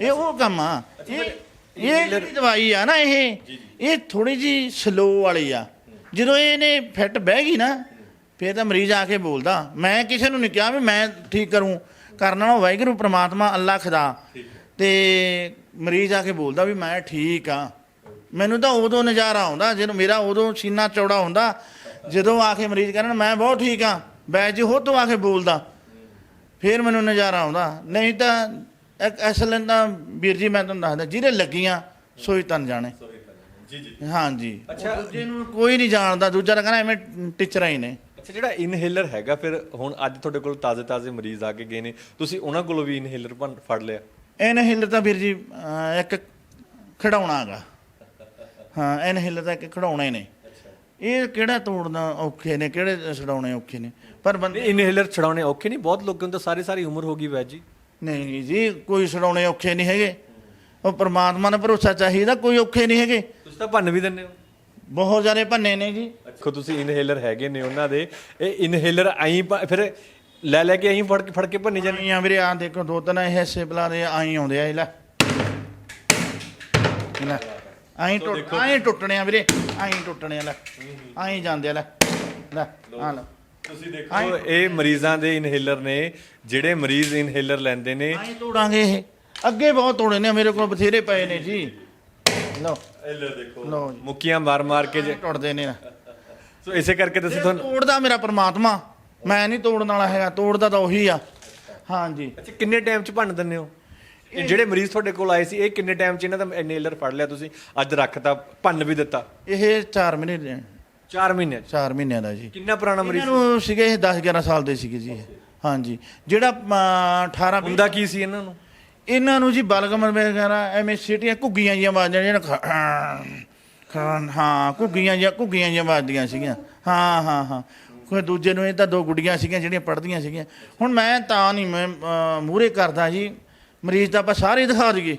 ਇਹ ਉਹ ਕੰਮ ਆ। ਇਹ ਇਹ ਜਿਹੜੀ ਦਵਾਈ ਆ ਨਾ ਇਹ ਇਹ ਥੋੜੀ ਜੀ ਸਲੋ ਵਾਲੀ ਆ। ਜਦੋਂ ਇਹਨੇ ਫਿੱਟ ਬਹਿ ਗਈ ਨਾ ਫਿਰ ਤਾਂ ਮਰੀਜ਼ ਆ ਕੇ ਬੋਲਦਾ। ਮੈਂ ਕਿਸੇ ਨੂੰ ਨਹੀਂ ਕਿਹਾ ਵੀ ਮੈਂ ਠੀਕ ਕਰੂੰ। ਕਰਨਾ ਉਹ ਵਾਹਿਗੁਰੂ ਪ੍ਰਮਾਤਮਾ ਅੱਲਾ ਖੁਦਾ। ਤੇ ਮਰੀਜ਼ ਆ ਕੇ ਬੋਲਦਾ ਵੀ ਮੈਂ ਠੀਕ ਆ। ਮੈਨੂੰ ਤਾਂ ਉਦੋਂ ਨਜ਼ਾਰਾ ਆਉਂਦਾ ਜਦੋਂ ਮੇਰਾ ਉਦੋਂ ਸੀਨਾ ਚੌੜਾ ਹੁੰਦਾ। ਜਦੋਂ ਆ ਕੇ ਮਰੀਜ਼ ਕਹਿਣ ਮੈਂ ਬਹੁਤ ਠੀਕ ਆ। ਬੈਜ ਹੋ ਤੋਂ ਆ ਕੇ ਬੋਲਦਾ। ਫਿਰ ਮੈਨੂੰ ਨਜ਼ਾਰਾ ਆਉਂਦਾ। ਨਹੀਂ ਤਾਂ ਇੱਕ ਅਸਲ ਤਾਂ ਵੀਰ ਜੀ ਮੈਂ ਤੁਹਾਨੂੰ ਦੱਸਦਾ ਜਿਹਦੇ ਲੱਗੀਆਂ ਸੋਈ ਤਨ ਜਾਣੇ। ਜੀ ਜੀ। ਹਾਂਜੀ। ਅੱਛਾ। ਦੂਜੇ ਨੂੰ ਕੋਈ ਨਹੀਂ ਜਾਣਦਾ ਦੂਜਾ ਤਾਂ ਕਹਿੰਦਾ ਐਵੇਂ ਟੀਚਰਾਂ ਹੀ ਨੇ। ਅੱਛਾ ਜਿਹੜਾ ਇਨਹੇਲਰ ਹੈਗਾ ਫਿਰ ਹੁਣ ਅੱਜ ਤੁਹਾਡੇ ਕੋਲ ਤਾਜ਼ੇ-ਤਾਜ਼ੇ ਮਰੀਜ਼ ਆ ਕੇ ਗਏ ਨੇ ਤੁਸੀਂ ਉਹਨਾਂ ਕੋਲੋਂ ਵੀ ਇਨਹੇਲਰ ਫੜ ਲਿਆ? ਇਨਹੇਲਰ ਤਾਂ ਵੀਰ ਜੀ ਇੱਕ ਖਿਡੌਣਾ ਹੈਗਾ। ਹਾਂ ਇਨਹੇਲਰ ਤਾਂ ਇੱਕ ਖਿਡੌਣੇ ਨੇ। ਇਹ ਕਿਹੜਾ ਤੋੜਨਾ ਔਖੇ ਨੇ ਕਿਹੜੇ ਛਡਾਉਣੇ ਔਖੇ ਨੇ? ਪਰ ਬੰਦੇ ਨਹੀਂ ਇਨਹੇਲਰ ਛਡਾਉਣੇ ਔਖੇ ਨਹੀਂ ਬਹੁਤ ਲੋਕਾਂ ਨੂੰ ਤਾਂ ਸਾਰੀ ਸਾਰੀ ਉਮਰ ਹੋ ਗਈ ਵੈਜ ਜੀ। ਨਹੀਂ ਨਹੀਂ ਜੀ ਕੋਈ ਛਡਾਉਣੇ ਔਖੇ ਨਹੀਂ ਹੈਗੇ। ਉਹ ਪ੍ਰਮਾਤਮਾ ਨੇ ਭਰੋਸਾ ਚਾਹੀਦਾ ਕੋਈ ਔਖੇ ਨਹੀਂ ਹੈਗੇ। ਤੁਸੀਂ ਤਾਂ ਭੰਨ ਵੀ ਦਿੰਦੇ ਹੋ। ਬਹੁਤ ਜ਼ਿਆਦਾ ਭੰਨੇ ਨੇ ਜੀ। ਦੇਖੋ ਤੁਸੀਂ ਇਨਹੇਲਰ ਹੈਗੇ ਨੇ ਉਹਨਾਂ ਦੇ। ਇਹ ਇਨਹੇਲਰ ਆਈ ਫਿਰ ਲੈ ਲੈ ਕੇ ਆਈ ਫੜ ਕੇ ਫੜ ਕੇ ਭੰਨੀ ਜਾਂਦੇ। ਜਾਨੀਆਂ ਵੀਰੇ ਆ ਦੇਖੋ ਦੋ ਤਿੰਨ ਇਹ ਹਿੱਸੇ ਬਲਾ ਦੇ ਆਈ ਆਉਂਦੇ ਆ ਇਹ ਲੈ। ਲੈ। ਆਈ ਟੁੱਟ ਆਈ ਟੁੱਟਣੇ ਆ ਵੀਰੇ ਆਈ ਟੁੱਟਣੇ ਆ ਲੈ। ਆਈ ਜਾਂਦੇ ਆ ਲੈ। ਲੈ ਆ ਲੈ। ਤੁਸੀਂ ਦੇਖੋ। ਇਹ ਮਰੀਜ਼ਾਂ ਦੇ ਇਨਹੇਲਰ ਨੇ ਜਿਹੜੇ ਮਰੀਜ਼ ਇਨਹੇਲਰ ਲੈਂਦੇ ਨੇ। ਆਈ ਤੋੜਾਂਗੇ ਇਹ। ਅੱਗੇ ਬਹੁਤ ਤੋੜੇ ਨੇ ਮੇਰੇ ਕੋਲ ਬਥੇਰੇ ਪਏ ਨੇ ਜੀ। ਲਓ। ਇਨਹੇਲਰ ਦੇਖੋ। ਲਓ ਜੀ। ਮੁੱਕੀਆਂ ਮਾਰ ਮਾਰ ਕੇ ਜੇ- ਟੁੱਟਦੇ ਨੇ। ਸੋ ਇਸੇ ਕਰਕੇ ਤੁਸੀਂ ਤੁਹਾਨੂੰ ਤੋੜਦਾ ਮੇਰਾ ਪ੍ਰਮਾਤਮਾ। ਮੈਂ ਨਹੀਂ ਤੋੜਨ ਵਾਲਾ ਹੈਗਾ ਤੋੜਦਾ ਤਾਂ ਉਹੀ ਆ। ਹਾਂਜੀ ਅੱਛਾ ਕਿੰਨੇ ਟਾਈਮ ਚ ਭੰਨ ਦਿੰਦੇ ਹੋ? ਇਹ ਜਿਹੜੇ ਮਰੀਜ਼ ਤੁਹਾਡੇ ਕੋਲ ਆਏ ਸੀ ਇਹ ਕਿੰਨੇ ਟਾਈਮ ਚ ਇਹਨਾਂ ਦਾ ਇਨਹੇਲਰ ਫੜ ਲਿਆ ਤੁਸੀਂ? ਅੱਜ ਰੱਖਤਾ ਭੰਨ ਵੀ ਦਿੱਤਾ। ਇਹ 4 ਮਹੀਨੇ ਦੇ 4 ਮਹੀਨੇ ਚ? 4 ਮਹਿੰਿਆਂ ਦਾ ਜੀ। ਕਿੰਨਾ ਪੁਰਾਣਾ ਮਰੀਜ਼ ਇਹਨਾਂ ਨੂੰ ਸੀਗੇ ਇਹ 10 11 ਸਾਲ ਦੇ ਸੀਗੇ ਜੀ ਇਹ। ਹਾਂਜੀ। ਜਿਹੜਾ ਅਮ, 18 ਵੀਹ- ਹੁੰਦਾ ਕੀ ਸੀ ਇਹਨਾਂ ਨੂੰ? ਇਹਨਾਂ ਨੂੰ ਜੀ ਬਲਗਮ ਵਗੈਰਾ ਐਵੇਂ ਸੀਟੀਆਂ ਘੁੱਗੀਆਂ ਜੀਆਂ ਵੱਜਦੀਆਂ ਜਿਹੜੀਆਂ ਖ- ਖਾਨ ਹਾਂ ਘੁੱਗੀਆਂ ਜਾਂ ਘੁੱਗੀਆਂ ਜੀਆਂ ਵੱਜਦੀਆਂ ਸੀਗੀਆਂ। ਹਾਂ ਹਾਂ ਹਾਂ। ਕੋਈ ਦੂਜੇ ਨੂੰ ਇਹ ਤਾਂ ਦੋ ਗੁੱਡੀਆਂ ਸੀਗੀਆਂ ਜਿਹੜੀਆਂ ਪੜਦੀਆਂ ਸੀਗੀਆਂ। ਹੁਣ ਮੈਂ ਤਾਂ ਨਹੀਂ ਮੈਂ ਮੂਰੇ ਕਰਦਾ ਜੀ। ਮਰੀਜ਼ ਦਾ ਆਪਾਂ ਸਾਰੇ ਦਿਖਾ ਦਈਏ।